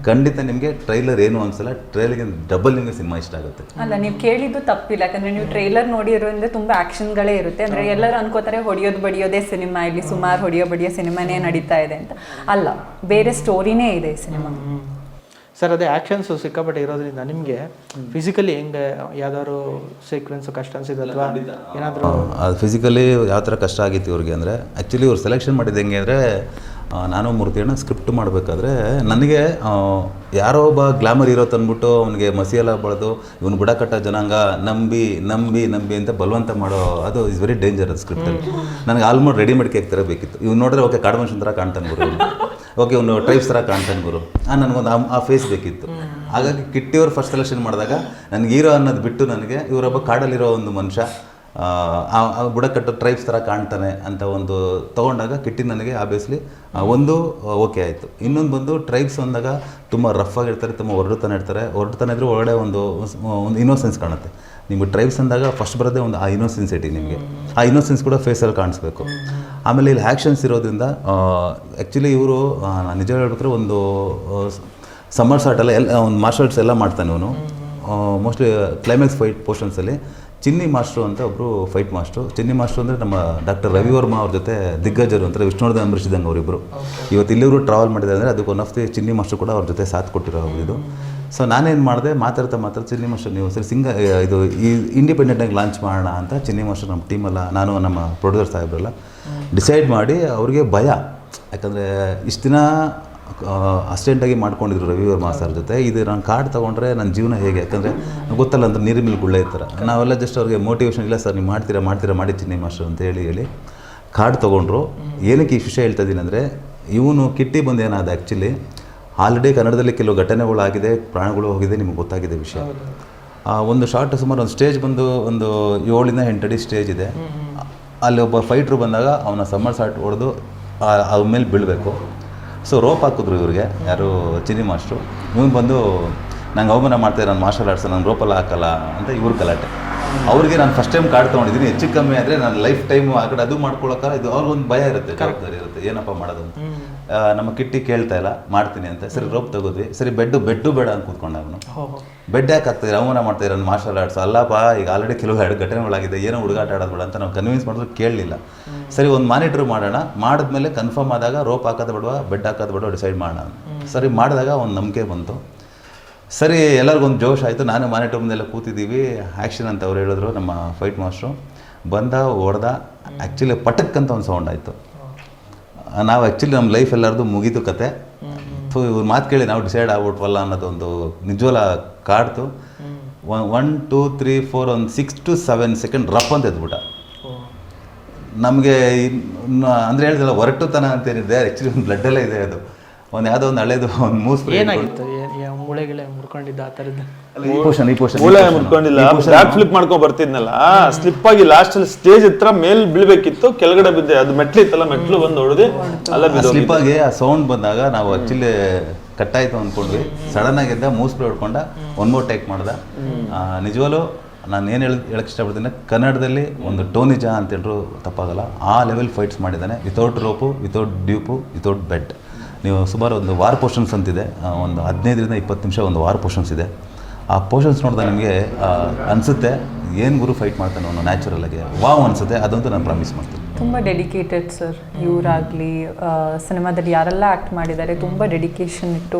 ಖಂಡಿತ ನಿಮಗೆ ಟ್ರೈಲರ್ ಏನು ಅನ್ಸಲ್ಲ ಟ್ರೈಲರ್ಗೆ ಡಬಲ್ ನಿಮಗೆ ಸಿನಿಮಾ ಇಷ್ಟ ಆಗುತ್ತೆ. ಅಲ್ಲ ನೀವು ಕೇಳಿದ್ದು ತಪ್ಪಿಲ್ಲ. ಯಾಕಂದ್ರೆ ನೀವು ಟ್ರೈಲರ್ ನೋಡಿರೋದ್ರಿಂದ ತುಂಬಾ ಆಕ್ಷನ್ಗಳೇ ಇರುತ್ತೆ. ಅಂದ್ರೆ ಎಲ್ಲರೂ ಅನ್ಕೋತಾರೆ ಹೊಡಿಯೋದು ಬಡಿಯೋದೇ ಸಿನಿಮಾ ಇಲ್ಲಿ ಸುಮಾರು ಹೊಡಿಯೋ ಬಡಿಯೋ ಸಿನಿಮಾನೇ ನಡೀತಾ ಇದೆ ಅಂತ. ಅಲ್ಲ ಬೇರೆ ಸ್ಟೋರಿನೇ ಇದೆ ಈ ಸಿನಿಮಾ. ಸರ್ ಅದೇ ಆ್ಯಕ್ಷನ್ಸು ಸಿಕ್ಕಾಪಟ್ಟೆ ಇರೋದ್ರಿಂದ ನಿಮಗೆ ಫಿಸಿಕಲಿ ಹೆಂಗೆ ಯಾವ್ದಾದ್ರು ಸೀಕ್ವೆನ್ಸ್ ಕಷ್ಟ ಅನ್ಸಿದೆ ಅಥವಾ ಏನಾದರೂ ಅದು ಫಿಸಿಕಲಿ ಯಾವ ಥರ ಕಷ್ಟ ಆಗಿತ್ತು ಇವ್ರಿಗೆ ಅಂದರೆ ಆ್ಯಕ್ಚುಲಿ ಇವ್ರು ಸೆಲೆಕ್ಷನ್ ಮಾಡಿದ್ದು ಹೆಂಗೆ ಅಂದರೆ ನಾನು ಮೂರ್ತಿಯನ್ನು ಸ್ಕ್ರಿಪ್ಟ್ ಮಾಡಬೇಕಾದ್ರೆ ನನಗೆ ಯಾರೋ ಒಬ್ಬ ಗ್ಲಾಮರ್ ಇರೋ ತಂದ್ಬಿಟ್ಟು ಅವನಿಗೆ ಮಸಿಯೆಲ್ಲ ಬಳದು ಇವನು ಬುಡಕಟ್ಟ ಜನಾಂಗ ನಂಬಿ ನಂಬಿ ನಂಬಿ ಅಂತ ಬಲವಂತ ಮಾಡೋ ಅದು ಇಸ್ ವೆರಿ ಡೇಂಜರ್ ಅದು ಸ್ಕ್ರಿಪ್ಟಲ್ಲಿ ನನಗೆ ಆಲ್ಮೋಸ್ಟ್ ರೆಡಿಮೇಡ್ ಕೇಕ್ ಥರ ಬೇಕಿತ್ತು. ಇವ್ನು ನೋಡಿದ್ರೆ ಓಕೆ ಕಾಡು ಮನುಷ್ಯನ ಥರ ಕಾಣ್ತಾನೆ ಗುರು ಇವ್ನು. ಓಕೆ ಒಂದು ಟ್ರೈಬ್ಸ್ ಥರ ಕಾಣ್ತಾನೆ ಗುರು. ಆ ನನಗೊಂದು ಆ- ಫೇಸ್ ಬೇಕಿತ್ತು. ಹಾಗಾಗಿ ಕಿಟ್ಟಿಯವರು ಫಸ್ಟ್ ಸೆಲೆಕ್ಷನ್ ಮಾಡಿದಾಗ ನನಗೆ ಹೀರೋ ಅನ್ನೋದು ಬಿಟ್ಟು ನನಗೆ ಇವರೊಬ್ಬ ಕಾಡಲ್ಲಿರೋ ಒಂದು ಮನುಷ್ಯ ಆ, ಬುಡಕಟ್ಟು ಟ್ರೈಬ್ಸ್ ಥರ ಕಾಣ್ತಾನೆ ಅಂತ ಒಂದು ತೊಗೊಂಡಾಗ ಕಿಟ್ಟಿ ನನಗೆ ಆಬ್ವಿಯಸ್ಲಿ ಒಂದು ಓಕೆ ಆಯಿತು. ಇನ್ನೊಂದು ಬಂದು ಟ್ರೈಬ್ಸ್ ಅಂದಾಗ ತುಂಬ ರಫ್ ಆಗಿರ್ತಾರೆ ತುಂಬ ಹೊರಡುತ್ತಾನೆ ಇರ್ತಾರೆ. ಹೊರಡುತ್ತಾನೆ ಇದ್ರೆ ಒಳಗಡೆ ಒಂದು ಒಂದು ಇನ್ನೋಸೆನ್ಸ್ ಕಾಣುತ್ತೆ. ನಿಮಗೆ ಟ್ರೈಬ್ಸ್ ಅಂದಾಗ ಫಸ್ಟ್ ಬರೋದೇ ಒಂದು ಆ ಇನ್ನೋಸೆನ್ಸಿಟಿ ನಿಮಗೆ. ಆ ಇನ್ನೋಸೆನ್ಸ್ ಕೂಡ ಫೇಸಲ್ಲಿ ಕಾಣಿಸ್ಬೇಕು. ಆಮೇಲೆ ಇಲ್ಲಿ ಆ್ಯಕ್ಷನ್ಸ್ ಇರೋದ್ರಿಂದ ಆ್ಯಕ್ಚುಲಿ ಇವರು ನಾನು ನಿಜ ಹೇಳ್ಬೇಕಾದ್ರೆ ಒಂದು ಸಮ್ಮರ್ ಶಾರ್ಟ್ ಎಲ್ಲ ಎಲ್ಲ ಒಂದು ಮಾರ್ಷಲ್ ಆರ್ಟ್ಸ್ ಎಲ್ಲ ಮಾಡ್ತಾನೆ ಇವನು. ಮೋಸ್ಟ್ಲಿ ಕ್ಲೈಮ್ಯಾಕ್ಸ್ ಫೈಟ್ ಪೋರ್ಷನ್ಸಲ್ಲಿ ಚಿನ್ನಿ ಮಾಸ್ಟ್ರು ಅಂತ ಒಬ್ಬರು ಫೈಟ್ ಮಾಸ್ಟ್ರು ಚಿನ್ನಿ ಮಾಸ್ಟ್ರು ಅಂದರೆ ನಮ್ಮ ಡಾಕ್ಟರ್ ರವಿವರ್ಮ ಅವ್ರ ಜೊತೆ ದಿಗ್ಗಜರು ಅಂತ ವಿಷ್ಣುವರ್ಧನ್ ಅಂಬರೀಷಿದಂಗೆ ಅವರಿಬ್ಬರು ಇವತ್ತು ಇಲ್ಲಿವರು ಟ್ರಾವೆಲ್ ಮಾಡಿದ್ದಾರೆ ಅಂದರೆ ಅದಕ್ಕೆ one of the Chinni master ಕೂಡ ಅವ್ರ ಜೊತೆ ಸಾಥ್ ಕೊಟ್ಟಿರೋ ಇದು. ಸೊ ನಾನೇನು ಮಾಡಿದೆ? ಮಾತಾಡ್ತಾ ಮಾತ್ರ ಚಿನ್ನಿ ಮಾಸ್ಟರ್ ನೀವು ಸರಿ ಸಿಂಗ ಇದು ಈ ಇಂಡಿಪೆಂಡೆಂಟಾಗಿ ಲಾಂಚ್ ಮಾಡೋಣ ಅಂತ ಚಿನ್ನಿ ಮಾಸ್ಟರ್ ನಮ್ಮ ಟೀಮೆಲ್ಲ ನಾನು ನಮ್ಮ ಪ್ರೊಡ್ಯೂಸರ್ ಸಾಹೇಬ್ರೆಲ್ಲ ಡಿಸೈಡ್ ಮಾಡಿ ಅವ್ರಿಗೆ ಭಯ. ಯಾಕಂದರೆ ಇಷ್ಟು ದಿನ ಅಸ್ಟೆಂಟಾಗಿ ಮಾಡ್ಕೊಂಡಿದ್ರು ರವಿವರ್ ಮಾಸ್ತರ್ ಜೊತೆ. ಇದು ನಾನು ಕಾರ್ಡ್ ತೊಗೊಂಡ್ರೆ ನನ್ನ ಜೀವನ ಹೇಗೆ? ಯಾಕಂದರೆ ಗೊತ್ತಲ್ಲ ಅಂದ್ರೆ ನೀರಿನ ಮೇಲೆ ಗುಳ್ಳೆ ಇರ್ತಾರೆ. ನಾವೆಲ್ಲ ಜಸ್ಟ್ ಅವ್ರಿಗೆ ಮೋಟಿವೇಶನ್ ಇಲ್ಲ ಸರ್ ನೀವು ಮಾಡ್ತೀರಾ ಮಾಡ್ತೀರಾ ಮಾಡಿ ಚಿನ್ನಿ ಮಾಸ್ಟರ್ ಅಂತ ಹೇಳಿ ಹೇಳಿ ಕಾರ್ಡ್ ತೊಗೊಂಡ್ರು. ಏನಕ್ಕೆ ಈ ವಿಷಯ ಹೇಳ್ತಾ ಇದ್ದೀನಿ ಅಂದರೆ ಇವನು ಕಿಟ್ಟಿ ಬಂದೇನಾದ ಏನಾದ ಆ್ಯಕ್ಚುಲಿ ಆಲ್ರೆಡಿ ಕನ್ನಡದಲ್ಲಿ ಕೆಲವು ಘಟನೆಗಳಾಗಿದೆ ಪ್ರಾಣಗಳು ಹೋಗಿದೆ ನಿಮಗೆ ಗೊತ್ತಾಗಿದೆ ವಿಷಯ. ಆ, ಒಂದು ಶಾರ್ಟ್ ಸುಮಾರು ಒಂದು ಸ್ಟೇಜ್ ಬಂದು ಒಂದು ಏಳಿಂದ ಎಂಟಡಿ ಸ್ಟೇಜ್ ಇದೆ. ಅಲ್ಲಿ ಒಬ್ಬ ಫೈಟ್ರು ಬಂದಾಗ ಅವನ ಸಮ್ಮರ್ ಶಾರ್ಟ್ ಹೊಡೆದು ಅವ್ರ ಮೇಲೆ ಬೀಳಬೇಕು. ಸೊ ರೋಪ್ ಹಾಕಿದ್ರು ಇವ್ರಿಗೆ ಯಾರು ಚಿನಿ ಮಾಸ್ಟ್ರು ಇವನು ಬಂದು ನಂಗೆ ಅವಮಾನ ಮಾಡ್ತಾರೆ ನಾನು ಮಾರ್ಷಲ್ ಆರ್ಟ್ಸ್ ನಾನು ರೋಪಲ್ಲ ಹಾಕಲ್ಲ ಅಂತ ಇವ್ರ ಗಲಾಟೆ. ಅವ್ರಿಗೆ ನಾನು ಫಸ್ಟ್ ಟೈಮ್ ಕಾರ್ಡ್ ತೊಗೊಂಡಿದ್ದೀನಿ. ಹೆಚ್ಚು ಕಮ್ಮಿ ಆದರೆ ನಾನು ಲೈಫ್ ಟೈಮ್ ಆ ಕಡೆ ಅದು ಮಾಡ್ಕೊಳಕ್ಕಾರ ಇದು ಅವ್ರಿಗೊಂದು ಭಯ ಇರುತ್ತೆ ಜವಾಬ್ದಾರಿ ಇರುತ್ತೆ. ಏನಪ್ಪ ಮಾಡೋದು ನಮ್ಮ ಕಿಟ್ಟಿ ಕೇಳ್ತಾ ಇಲ್ಲ ಮಾಡ್ತೀನಿ ಅಂತ. ಸರಿ ರೋಪ್ ತಗೋದ್ವಿ. ಸರಿ ಬೆಡ್ ಬೆಡ್ಡು ಬೇಡ ಅಂತ ಕೂತ್ಕೊಂಡ ಅವನು. ಬೆಡ್ ಯಾಕೆ ಆಗ್ತದೆ ಅವನ ಮಾಡ್ತಾ ನನ್ನ ಮಾರ್ಷಲ್ ಆರ್ಟ್ಸ್ ಅಲ್ಲಪ್ಪ ಈಗ ಆಲ್ರೆಡಿ ಕೆಲವು ಎರಡು ಘಟನೆಗಳಾಗಿದೆ ಏನೋ ಹುಡುಗಾಟ ಆಡೋದು ಬೇಡ ಅಂತ ನಾವು ಕನ್ವಿನ್ಸ್ ಮಾಡಿದ್ರು ಕೇಳಲಿಲ್ಲ. ಸರಿ ಒಂದು ಮಾನಿಟ್ರ್ ಮಾಡೋಣ. ಮಾಡಿದ್ಮೇಲೆ ಕನ್ಫರ್ಮ್ ಆದಾಗ ರೋಪ್ ಹಾಕೋದು ಬಿಡುವ ಬೆಡ್ ಹಾಕೋದು ಬಿಡುವ ಡಿಸೈಡ್ ಮಾಡೋಣ ಸರಿ ಮಾಡಿದಾಗ ಒಂದು ನಂಬಿಕೆ ಬಂತು. ಸರಿ, ಎಲ್ಲರಿಗೊಂದು ಜೋಶ್ ಆಯಿತು. ನಾನು ಮಾನಿಟರ್ ಮುಂದೆಲ್ಲ ಕೂತಿದ್ದೀವಿ. ಆ್ಯಕ್ಷನ್ ಅಂತ ಅವ್ರು ಹೇಳಿದ್ರು, ನಮ್ಮ ಫೈಟ್ ಮಾಸ್ಟ್ರು ಬಂದ, ಹೊಡೆದ ಆ್ಯಕ್ಚುಲಿ ಪಟಕ್ ಅಂತ ಒಂದು ಸೌಂಡ್ ಆಯಿತು. ನಾವು ಆ್ಯಕ್ಚುಲಿ ನಮ್ಮ ಲೈಫ್ ಎಲ್ಲರದು ಮುಗಿದು ಕತೆ. ಸೊ ಇವ್ರ ಮಾತು ಕೇಳಿ ನಾವು ಡಿಸೈಡ್ ಆಗ್ಬಿಟ್ವಲ್ಲ ಅನ್ನೋದೊಂದು ನಿಜವಲ್ಲ ಕಾಡ್ತು. ಒನ್ ಟೂ ತ್ರೀ ಫೋರ್ ಒಂದು six two seven second rough ಅಂತ ಎದ್ಬಿಟ್ಟ ನಮಗೆ ಅಂದರೆ ಹೇಳಿದಲ್ಲ, ಹೊರಟುತನ ಅಂತ ಏನಿದೆ ಆ್ಯಕ್ಚುಲಿ ಒಂದು ಬ್ಲಡ್ಡೆಲ್ಲ ಇದೆ ಅದು. ಒಂದು ಯಾವುದೋ ಒಂದು ಹಳೇದು, ಒಂದು ಮೂಸ್ ಏನಾಗಿತ್ತು? ಮುಡ್ಕೊಂಡಿದ್ದ ಆ ಥರದ್ದು ಈ ಪೋರ್ಷನ್ ಈ ಪೋರ್ಷನ್ ಮೂಳೆ ಮುಟ್ಕೊಂಡಿಲ್ಲ ಬ್ಯಾಕ್ ಫ್ಲಿಪ್ ಮಾಡ್ಕೊಂಡ್ ಬರ್ತಿದ್ನಲ್ಲ ಸ್ಲಿಪ್ ಆಗಿ ಲಾಸ್ಟ್ ಅಲ್ಲಿ ಸ್ಟೇಜ್ ಹತ್ರ ಮೇಲ್ ಬೀಳ್ಬೇಕಿತ್ತು ಕೆಳಗಡೆ ಬಿದ್ದೆ. ಅದು ಮೆಟ್ಲು ಇತ್ತಲ್ಲ ಮೆಟ್ಲು ಬಂದು ಹೊಡೆದು ಅಲ್ಲ ಬಿದ್ದು ಸ್ಲಿಪ್ ಆಗಿ ಆ ಸೌಂಡ್ ಬಂದಾಗ ನಾವು ಆಕ್ಚುಲಿ ಕಟ್ಟಾಯ್ತು ಅಂದ್ಕೊಂಡ್ವಿ ಸಡನ್ ಆಗಿದ್ದ ಮೂಸ್ಪ್ರೇ ಹೊಡ್ಕೊಂಡ ಒನ್ ಮೋರ್ ಟೇಕ್ ಮಾಡ್ದ. ಆ, ನಿಜವಾಗ್ಲೂ ನಾನು ಏನು ಹೇಳಿ ಹೇಳಕ್ ಇಷ್ಟಪಡ್ತೀನಿ ಕನ್ನಡದಲ್ಲಿ ಒಂದು ಟೋನಿಜ ಅಂತ ಹೇಳಿದ್ರು ತಪ್ಪಾಗಲ್ಲ. ಆ ಲೆವೆಲ್ ಫೈಟ್ಸ್ ಮಾಡಿದ್ದಾನೆ. Without rope without dupe without bed ನೀವು ಸುಮಾರು ಒಂದು ವಾರ್ ಪೋರ್ಷನ್ಸ್ ಅಂತಿದೆ. ಒಂದು ಹದಿನೈದರಿಂದ ಇಪ್ಪತ್ತು ನಿಮಿಷ ಒಂದು ವಾರ್ ಪೋರ್ಷನ್ಸ್ ಇದೆ. ಆ ಪೋರ್ಷನ್ಸ್ ನೋಡಿದಾಗ ನಿಮಗೆ ಅನಿಸುತ್ತೆ ಏನು ಗುರು ಫೈಟ್ ಮಾಡ್ತಾನೆ ಅವನು ನ್ಯಾಚುರಲಾಗಿ ವಾವ್ ಅನಿಸುತ್ತೆ ಅದಂತೂ ನಾನು ಪ್ರಾಮಿಸ್ ಮಾಡ್ತೀನಿ. ತುಂಬ ಡೆಡಿಕೇಟೆಡ್ ಸರ್ ಇವರಾಗಲಿ ಸಿನಿಮಾದಲ್ಲಿ ಯಾರೆಲ್ಲ ಆ್ಯಕ್ಟ್ ಮಾಡಿದ್ದಾರೆ ತುಂಬ ಡೆಡಿಕೇಶನ್ ಇಟ್ಟು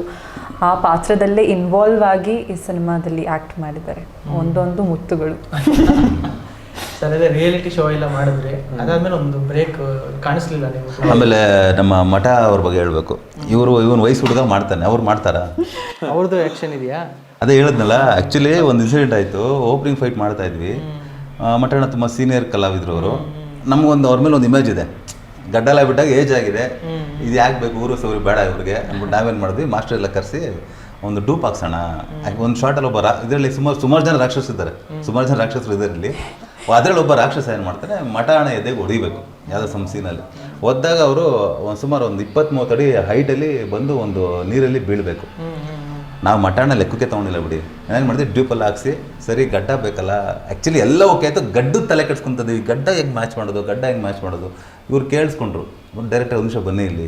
ಆ ಪಾತ್ರದಲ್ಲೇ ಇನ್ವಾಲ್ವ್ ಆಗಿ ಈ ಸಿನಿಮಾದಲ್ಲಿ ಆ್ಯಕ್ಟ್ ಮಾಡಿದ್ದಾರೆ. ಒಂದೊಂದು ಮುತ್ತುಗಳು. ಸರ್ ಅದೇ ರಿಯಾಲಿಟಿ ಶೋ ಎಲ್ಲ ಮಾಡಿದ್ರಿ ಅದಾದ್ಮೇಲೆ ಒಂದು ಬ್ರೇಕ್ ಕಾಣಿಸ್ಲಿಲ್ಲ ನೀವು ಆಮೇಲೆ ನಮ್ಮ ಮಠ ಅವ್ರ ಬಗ್ಗೆ ಹೇಳ್ಬೇಕು. ಇವರು ಇವನ್ ವಯಸ್ಸು ಹುಡುಗ ಮಾಡ್ತಾನೆ ಅವ್ರು ಮಾಡ್ತಾರ? ಅವ್ರದ್ದು ಆಕ್ಷನ್ ಇದೆಯಾ? ಅದೇ ಹೇಳಿದ್ನಲ್ಲ ಆ್ಯಕ್ಚುಲಿ ಒಂದು ಇನ್ಸಿಡೆಂಟ್ ಆಯಿತು. ಓಪನಿಂಗ್ ಫೈಟ್ ಮಾಡ್ತಾ ಇದ್ವಿ. ಮಠಣ ಮಠಣ್ಣ ತುಂಬ ಸೀನಿಯರ್ ಕಲಾವಿದ್ರು ಅವರು. ನಮಗೊಂದು ಅವ್ರ ಮೇಲೆ ಒಂದು ಇಮೇಜ್ ಇದೆ. ಗಡ್ಡಲ ಬಿಟ್ಟಾಗ ಏಜ್ ಆಗಿದೆ. ಇದು ಯಾಕೆ ಬೇಕು ಊರು ಸೌರಿ ಬೇಡ ಇವ್ರಿಗೆ ಅಂದ್ಬಿಟ್ಟು ನಾವೇನು ಮಾಡಿದ್ವಿ ಮಾಸ್ಟರ್ ಎಲ್ಲ ಕರೆಸಿ ಒಂದು ಡೂಪ್ ಹಾಕ್ಸೋಣ. ಒಂದು ಶಾರ್ಟಲ್ಲಿ ಒಬ್ಬ ರಾ ಇದರಲ್ಲಿ ಸುಮಾರು ಸುಮಾರು ಜನ ರಾಕ್ಷಸರು ಇದ್ದಾರೆ. ಸುಮಾರು ಜನ ರಾಕ್ಷಸರು ಇದರಲ್ಲಿ ಅದರಲ್ಲಿ ಒಬ್ಬ ರಾಕ್ಷಸ ಏನು ಮಾಡ್ತಾರೆ ಮಠಾಣ ಎದೆಗೆ ಹೊಡಿಬೇಕು ಯಾವುದೋ ಸಂಸೀನಲ್ಲಿ ಸೀನಲ್ಲಿ ಒದ್ದಾಗ ಅವರು ಒಂದು ಸುಮಾರು ಒಂದು ಇಪ್ಪತ್ತ್ ಮೂವತ್ತು ಅಡಿ ಹೈಟಲ್ಲಿ ಬಂದು ಒಂದು ನೀರಲ್ಲಿ ಬೀಳಬೇಕು. ನಾವು ಮಠಾಣ ಲೆಕ್ಕಕ್ಕೆ ತೊಗೊಂಡಿಲ್ಲ ಬಿಡಿ. ಏನೇನು ಮಾಡಿದ್ವಿ ಡ್ಯೂಪಲ್ಲಿ ಹಾಕ್ಸಿ ಸರಿ ಗಡ್ಡ ಬೇಕಲ್ಲ. ಆ್ಯಕ್ಚುಲಿ ಎಲ್ಲ ಓಕೆ ಆಯಿತು ಗಡ್ಡ ತಲೆ ಕೆಡ್ಸ್ಕೊತದ್ವಿ ಗಡ್ಡ ಹೆಂಗೆ ಮ್ಯಾಚ್ ಮಾಡೋದು ಗಡ್ಡ ಹೆಂಗೆ ಮ್ಯಾಚ್ ಮಾಡೋದು? ಇವ್ರು ಕೇಳಿಸ್ಕೊಂಡ್ರು ಡೈರೆಕ್ಟರ್ ಒಂದು ನಿಮಿಷ ಬನ್ನಿ ಇಲ್ಲಿ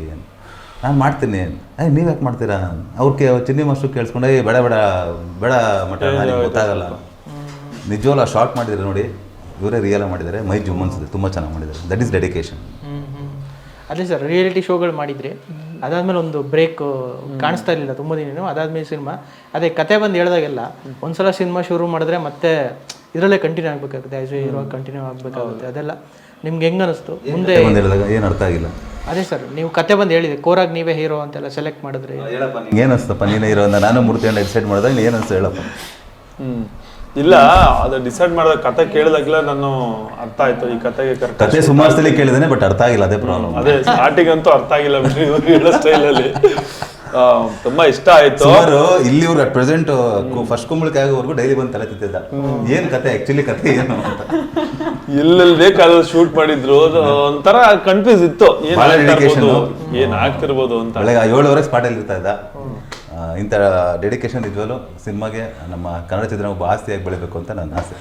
ನಾನು ಮಾಡ್ತೀನಿ ಏ ನೀವು ಯಾಕೆ ಮಾಡ್ತೀರಾ ಅವ್ರಿಗೆ ಚಿನ್ನಿ ಮಾಸ್ಟ್ರು ಕೇಳಿಸ್ಕೊಂಡೆ ಏ ಬೇಡ ಬೇಡ ಬೇಡ ನನಗೆ ಗೊತ್ತಾಗಲ್ಲ. ನಿಜವಲ್ಲ ಶಾರ್ಟ್ ಮಾಡಿದ್ರೆ ನೋಡಿ ಇವರೇ ರಿಯಲ್ ಮಾಡಿದ್ದಾರೆ. ಮೈ ಜುಮ್ ಅನ್ಸುತ್ತೆ ತುಂಬ ಚೆನ್ನಾಗಿ ಮಾಡಿದ್ದಾರೆ. That is dedication hmm hmm. ಅದೇ ಸರ್ ರಿಯಾಲಿಟಿ ಶೋಗಳು ಮಾಡಿದ್ರಿ ಅದಾದ್ಮೇಲೆ ಒಂದು ಬ್ರೇಕ್ ಕಾಣಿಸ್ತಾ ಇರಲಿಲ್ಲ ತುಂಬ ದಿನ ಅದಾದ್ಮೇಲೆ ಸಿನಿಮಾ. ಅದೇ ಕತೆ ಬಂದು ಹೇಳ್ದಾಗೆಲ್ಲ ಒಂದ್ಸಲ ಸಿನಿಮಾ ಶುರು ಮಾಡಿದ್ರೆ ಮತ್ತೆ ಇದರಲ್ಲೇ ಕಂಟಿನ್ಯೂ ಆಗ್ಬೇಕಾಗುತ್ತೆ. ಆಸ್ ಇರುವಾಗ ಕಂಟಿನ್ಯೂ ಆಗಬೇಕಾಗುತ್ತೆ. ಅದೆಲ್ಲ ನಿಮ್ಗೆ ಹೆಂಗ್ ಅನಿಸ್ತು? ಮುಂದೆ ಏನು ಅರ್ಥ ಆಗಿಲ್ಲ. ಅದೇ ಸರ್ ನೀವು ಕತೆ ಬಂದು ಹೇಳಿದೆ ಕೋರಾಗಿ ನೀವೇ ಹೀರೋ ಅಂತೆಲ್ಲ ಸೆಲೆಕ್ಟ್ ಮಾಡಿದ್ರಿ. ಏನು ಅನಿಸ್ತಪ್ಪ? ನೀನೇ ಹೀರೋ ಅಂತ ನಾನು ಮೂರ್ತಿ ಗಂಟೆ ಡಿಸೈಡ್ ಮಾಡಿದಾಗ ಏನು ಅನಿಸ್ತು ಹೇಳಪ್ಪ? ಹ್ಮ್. ಇಲ್ಲ ಅದು ಡಿಸೈಡ್ ಮಾಡಿದ ಕತೆ ಕೇಳಿದಾಗಲೇ ನಾನು ಅರ್ಥ ಆಯ್ತು ಈ ಕತೆಗೆ ಕರೆಕ್ಟ್ ಕತೆ ಸುಮಾರು ಸಲ ಕೇಳಿದ್ದೇನೆ ಬಟ್ ಅರ್ಥ ಆಗಿಲ್ಲ ಅದೇ ಪ್ರಾಬ್ಲಮ್ ಅದೇ ಸ್ಟಾರ್ಟಿಂಗ್ ಅಂತೂ ಅರ್ಥ ಆಗಿಲ್ಲ ಹೇಳೋ ಇವ್ರು ಅಲ್ಲಿ. ಸ್ಟೈಲಲ್ಲಿ ತುಂಬಾ ಇಷ್ಟ ಆಯ್ತು. ಸುಮಾರು ಇಲ್ಲಿ ಅಟ್ ಪ್ರೆಸೆಂಟ್ ಫಸ್ಟ್ ಕುಂಬಳಕಾಯಿ ಆಗೋವರೆಗೂ ಡೈಲಿ ಬಂದು ತಲೆ ತಿಂತಿದ್ದ. ಏನ್ ಕತೆ ಆಕ್ಚುಲಿ ಕತೆ ಏನು ಅಂತ. ಎಲ್ಲೆಲ್ಲಿ ಬೇಕಾದ್ರೆ ಶೂಟ್ ಮಾಡಿದ್ರು. ಅದು ಒಂಥರ ಕನ್ಫ್ಯೂಸ್ ಇತ್ತು. ಏನ್ ಬಹಳ ಆಗ್ತಾ dedication. ಇರ್ಬೋದು, ಏನ್ ಆಗ್ತಿರ್ಬೋದು ಅಂತ. ಬೆಳಗ್ಗೆ ಏಳುವರೆಗೆ ಸ್ಪಾಟಲ್ಲಿ ಇರ್ತಾ ಇದ್ದ. ಇಂಥ ಡೆಡಿಕೇಶನ್ ಇದ್ವಲ್ಲೂ ಸಿನಿಮಾಗೆ ನಮ್ಮ ಕನ್ನಡ ಚಿತ್ರ ಒಬ್ಬ ಆಸ್ತಿಯಾಗಿ ಬೆಳಿಬೇಕು ಅಂತ ನನ್ನ ಆಸೆ.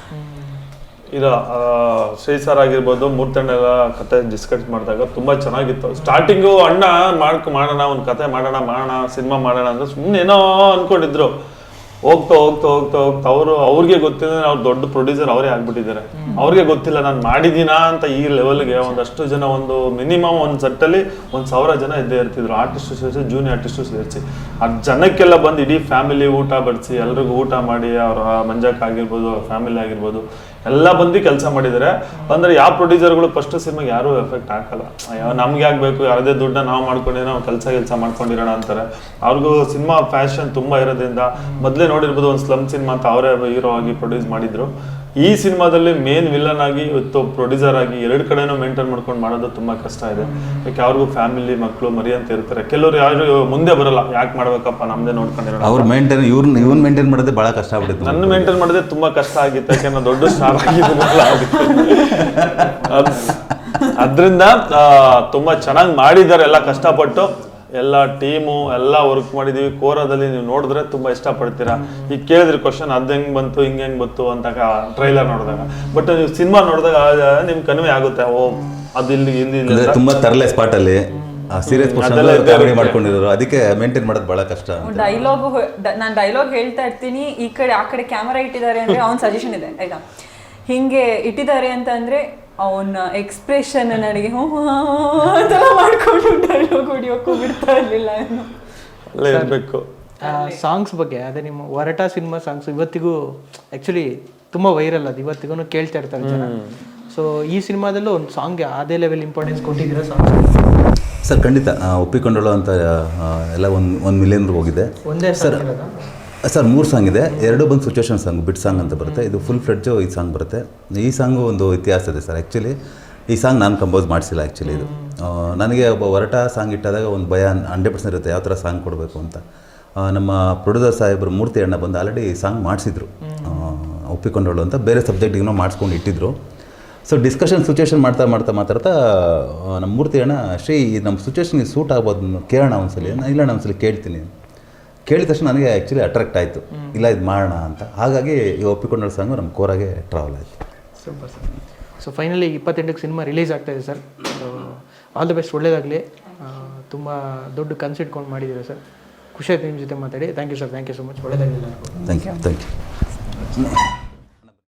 ಆ, ಶ್ರೀ ಸರ್ ಆಗಿರ್ಬೋದು ಮೂರ್ತಣ್ಣ ಎಲ್ಲ ಕತೆ ಡಿಸ್ಕಸ್ ಮಾಡಿದಾಗ ತುಂಬ ಚೆನ್ನಾಗಿತ್ತು. ಸ್ಟಾರ್ಟಿಂಗು ಅಣ್ಣ ಮಾಡ್ಕೊ ಮಾಡೋಣ ಒಂದು ಕತೆ ಮಾಡೋಣ ಮಾಡೋಣ ಸಿನಿಮಾ ಮಾಡೋಣ ಅಂದ್ರೆ ಸುಮ್ಮನೆ ಏನೋ ಅನ್ಕೊಂಡಿದ್ರು. ಹೋಗ್ತಾ ಹೋಗ್ತಾ ಹೋಗ್ತಾ ಹೋಗ್ತಾ ಅವರು ಅವ್ರಿಗೆ ಗೊತ್ತಿದೆ ಅವ್ರು ದೊಡ್ಡ ಪ್ರೊಡ್ಯೂಸರ್ ಅವರೇ ಆಗ್ಬಿಟ್ಟಿದ್ದಾರೆ. ಅವ್ರಿಗೆ ಗೊತ್ತಿಲ್ಲ ನಾನು ಮಾಡಿದೀನಾ ಅಂತ ಈ ಲೆವೆಲ್ಗೆ ಒಂದಷ್ಟು ಜನ ಒಂದು ಮಿನಿಮಮ್ ಒಂದು ಸೆಟ್ಟಲ್ಲಿ ಒಂದು ಸಾವಿರ ಜನ ಇದ್ದೇ ಇರ್ತಿದ್ರು. ಆರ್ಟಿಸ್ಟ್ ಸೇರಿಸಿ ಜೂನಿಯರ್ ಆರ್ಟಿಸ್ಟ್ ಸೇರಿಸಿ. ಆ ಜನಕ್ಕೆಲ್ಲ ಬಂದು ಇಡೀ ಫ್ಯಾಮಿಲಿ ಊಟ ಬಡಿಸಿ ಎಲ್ರಿಗೂ ಊಟ ಮಾಡಿ ಅವರ ಮಂಜಕ್ಕಾಗಿರ್ಬೋದು ಅವ್ರ ಫ್ಯಾಮಿಲಿ ಆಗಿರ್ಬೋದು. ಎಲ್ಲ ಬಂದು ಕೆಲಸ ಮಾಡಿದ್ದಾರೆ. ಅಂದ್ರೆ ಯಾವ ಪ್ರೊಡ್ಯೂಸರ್ಗಳು ಫಸ್ಟ್ ಸಿನಿಮಾಗೆ ಯಾರು ಎಫೆಕ್ಟ್ ಹಾಕಲ್ಲ. ಅಯ್ಯೋ, ನಮ್ಗೆ ಆಗ್ಬೇಕು ಯಾರದೇ ದುಡ್ಡ ನಾವು ಮಾಡ್ಕೊಂಡಿರೋ ನಾವು ಕೆಲಸ ಕೆಲಸ ಮಾಡ್ಕೊಂಡಿರೋಣ ಅಂತಾರೆ. ಅವ್ರಿಗೂ ಸಿನಿಮಾ ಫ್ಯಾಷನ್ ತುಂಬಾ ಇರೋದ್ರಿಂದ, ಮೊದಲೇ ನೋಡಿರ್ಬೋದು ಒಂದು ಸ್ಲಮ್ ಸಿನಿಮಾ ಅಂತ ಅವರೇ ಹೀರೋ ಆಗಿ ಪ್ರೊಡ್ಯೂಸ್ ಮಾಡಿದ್ರು. ಈ ಸಿನಿಮಾದಲ್ಲಿ ಮೇನ್ ವಿಲನ್ ಆಗಿ ಇವತ್ತು ಪ್ರೊಡ್ಯೂಸರ್ ಆಗಿ ಎರಡು ಕಡೆನೂ ಮೇಂಟೈನ್ ಮಾಡ್ಕೊಂಡು ಮಾಡೋದು ತುಂಬಾ ಕಷ್ಟ ಇದೆ. ಯಾಕೆ ಅವ್ರಿಗೂ ಫ್ಯಾಮಿಲಿ ಮಕ್ಕಳು ಮರಿ ಅಂತ ಇರ್ತಾರೆ. ಕೆಲವರು ಯಾರು ಮುಂದೆ ಬರಲ್ಲ. ಯಾಕೆ ಮಾಡ್ಬೇಕಪ್ಪ? ನಮ್ದೇ ನೋಡ್ಕೊಂಡಿರೋ ಅವ್ರು ಮೇಂಟೈನ್ ಇವ್ರನ್ನ ಇವ್ನ ಮೇಂಟೈನ್ ಮಾಡೋದೇ ಬಹಳ ಕಷ್ಟ ಆಗ್ಬಿಟ್ಟಿತ್ತು ನನ್ನ ಮೇಂಟೈನ್ ಮಾಡೋದೇ ತುಂಬಾ ಕಷ್ಟ ಆಗಿತ್ತು. ಯಾಕೆ ನಾನು ದೊಡ್ಡ ಸ್ಟಾರ್ ಅದರಿಂದ ತುಂಬಾ ಚೆನ್ನಾಗಿ ಮಾಡಿದ್ದಾರೆ ಎಲ್ಲ ಕಷ್ಟಪಟ್ಟು. ಎಲ್ಲ ಟೀಮು ಎಲ್ಲ ವರ್ಕ್ ಮಾಡಿದೀವಿ. ಕೋರಾದಲ್ಲಿ ನೀವು ನೋಡಿದ್ರೆ ತುಂಬಾ ಇಷ್ಟಪಡ್ತೀರಾ? ಈಗ ಕೇಳಿದ್ರಿ ಕ್ವಶನ್ ಅದ್ ಹೆಂಗ್ ಬಂತು ಹಿಂಗ್ ಹೆಂಗ್ ಬಂತು ಅಂತ ಟ್ರೈಲರ್ ನೋಡಿದಾಗ. ಬಟ್ ನೀವು ಸಿನಿಮಾ ನೋಡಿದಾಗ ನಿಮ್ ಕನ್ವೆ ಆಗುತ್ತೆ ಓ ಅದು ಇಲ್ಲಿ ಇಲ್ಲಿ ಅಂದ್ರೆ ತುಂಬಾ ತರಲೆ ಸ್ಪಾಟ್ ಅಲ್ಲಿ ಸೀರಿಯಸ್ ಪರ್ಸನ್ ಅದಕ್ಕೆ ಮೇಂಟೈನ್ ಮಾಡೋದು ಬಹಳ ಕಷ್ಟ ಡೈಲಾಗ್ ನಾನು ಡೈಲಾಗ್ ಹೇಳ್ತಾ ಇರ್ತೀನಿ. ಈ ಕಡೆ ಆ ಕಡೆ ಕ್ಯಾಮರಾ ಇಟ್ಟಿದ್ದಾರೆ ಅಂದ್ರೆ ಅವ್ನ ಸಜೆಷನ್ ಇದೆ ಆಯ್ತಾ? ಹಿಂಗೆ ಇಟ್ಟಿದ್ದಾರೆ ಅಂತ ಅಂದ್ರೆ ಅವನ ಎಕ್ಸ್ಪ್ರೆಷನ್ ನನಗೆ ಅಂತೆಲ್ಲ ಮಾಡ್ಕೊಂಡು ಡೈಲಾಗ್ ಹೊಡಿಯೋಕ್ಕೂ ಬಿಡ್ತಾ ಇರಲಿಲ್ಲ ಏನು ಅಲ್ಲೇ ಇರ್ಬೇಕು. ಸಾಂಗ್ಸ್ ಬಗ್ಗೆ ಅದೇ ನಿಮ್ಮ ಒರಟ ಸಿನಿಮಾ ಸಾಂಗ್ಸ್ ಇವತ್ತಿಗೂ ಆ್ಯಕ್ಚುಲಿ ತುಂಬ ವೈರಲ್ ಅದು. ಇವತ್ತಿಗೂ ಕೇಳ್ತಾ ಇರ್ತಾರೆ ಜನ. ಸೊ ಈ ಸಿನಿಮಾದಲ್ಲೂ ಒಂದು ಸಾಂಗ್ಗೆ ಅದೇ ಲೆವೆಲ್ ಇಂಪಾರ್ಟೆನ್ಸ್ ಕೊಟ್ಟಿದ್ದೀರಾ ಸಾಂಗ್ ಸರ್ ಖಂಡಿತ ಒಪ್ಪಿಕೊಂಡಳು ಅಂತ ಎಲ್ಲ ಒಂದು ಒಂದು ಮಿಲಿಯನ್ ಹೋಗಿದೆ. ಒಂದೇ ಸರ್ ಸರ್, ಮೂರು ಸಾಂಗ್ ಇದೆ. ಎರಡು ಬಂದು ಸಿಚುವೇಶನ್ ಸಾಂಗ್ ಬಿಟ್ ಸಾಂಗ್ ಅಂತ ಬರುತ್ತೆ. ಇದು ಫುಲ್ ಫ್ಲೆಡ್ಜು ಈ ಸಾಂಗ್ ಬರುತ್ತೆ. ಈ ಸಾಂಗು ಒಂದು ಇತಿಹಾಸ ಇದೆ ಸರ್. ಆ್ಯಕ್ಚುಲಿ ಈ ಸಾಂಗ್ ನಾನು ಕಂಪೋಸ್ ಮಾಡಿಸಿಲ್ಲ ಆ್ಯಕ್ಚುಲಿ ಇದು. ನನಗೆ ಒಬ್ಬ ಹೊರಟ ಸಾಂಗ್ ಇಟ್ಟಾದಾಗ ಒಂದು ಭಯ ಹಂಡ್ರೆಡ್ ಪರ್ಸೆಂಟ್ ಇರುತ್ತೆ. ಯಾವ ಥರ ಸಾಂಗ್ ಕೊಡಬೇಕು ಅಂತ. ನಮ್ಮ ಪ್ರೊಡ್ಯೂಸರ್ ಸಾಹೇಬರು ಮೂರ್ತಿ ಅಣ್ಣ ಬಂದು ಆಲ್ರೆಡಿ ಸಾಂಗ್ ಮಾಡಿಸಿದ್ರು. ಒಪ್ಪಿಕೊಂಡಳು ಅಂತ ಬೇರೆ ಸಬ್ಜೆಕ್ಟಿಗೂ ಮಾಡಿಸ್ಕೊಂಡು ಇಟ್ಟಿದ್ರು. ಸೊ ಡಿಸ್ಕಷನ್ ಸಿಚುವೇಶನ್ ಮಾಡ್ತಾ ಮಾಡ್ತಾ ಮಾತಾಡ್ತಾ ನಮ್ಮ ಮೂರ್ತಿ ಅಣ್ಣ, ಶ್ರೀ ನಮ್ಮ ಸಿಚುವೇಶನ್ಗೆ ಸೂಟ್ ಆಗ್ಬೋದು ಕೇಳೋಣ ಒಂದ್ಸಲಿ. ನಾನು ಇಲ್ಲ ಒಂದ್ಸಲಿ ಕೇಳ್ತೀನಿ. ಕೇಳಿದ ತಕ್ಷಣ ನನಗೆ ಆ್ಯಕ್ಚುಲಿ ಅಟ್ರಾಕ್ಟ್ ಆಯಿತು. ಇಲ್ಲ ಇದು ಮಾಡೋಣ ಅಂತ. ಹಾಗಾಗಿ ಈ ಒಪ್ಪಿಕೊಂಡಿರೋ ಸಾಂಗು ನಮ್ಮ ಕೋರಾಗೆ ಟ್ರಾವೆಲ್ ಆಯಿತು. Super sir. ಸೊ ಫೈನಲಿ ಇಪ್ಪತ್ತೆಂಟಕ್ಕೆ ಸಿನಿಮಾ ರಿಲೀಸ್ ಆಗ್ತಾ ಇದೆ ಸರ್. ಆಲ್ ದ ಬೆಸ್ಟ್ ಒಳ್ಳೇದಾಗಲಿ. ತುಂಬ ದೊಡ್ಡ ಕನ್ಸು ಇಟ್ಕೊಂಡು ಮಾಡಿದ್ದೀರಾ ಸರ್. ಖುಷಿ ಆಯ್ತು ನಿಮ್ಮ ಜೊತೆ ಮಾತಾಡಿ. Thank you sir thank you so much ಒಳ್ಳೇದಾಗಲಿ ಥ್ಯಾಂಕ್ ಯು ಥ್ಯಾಂಕ್ ಯು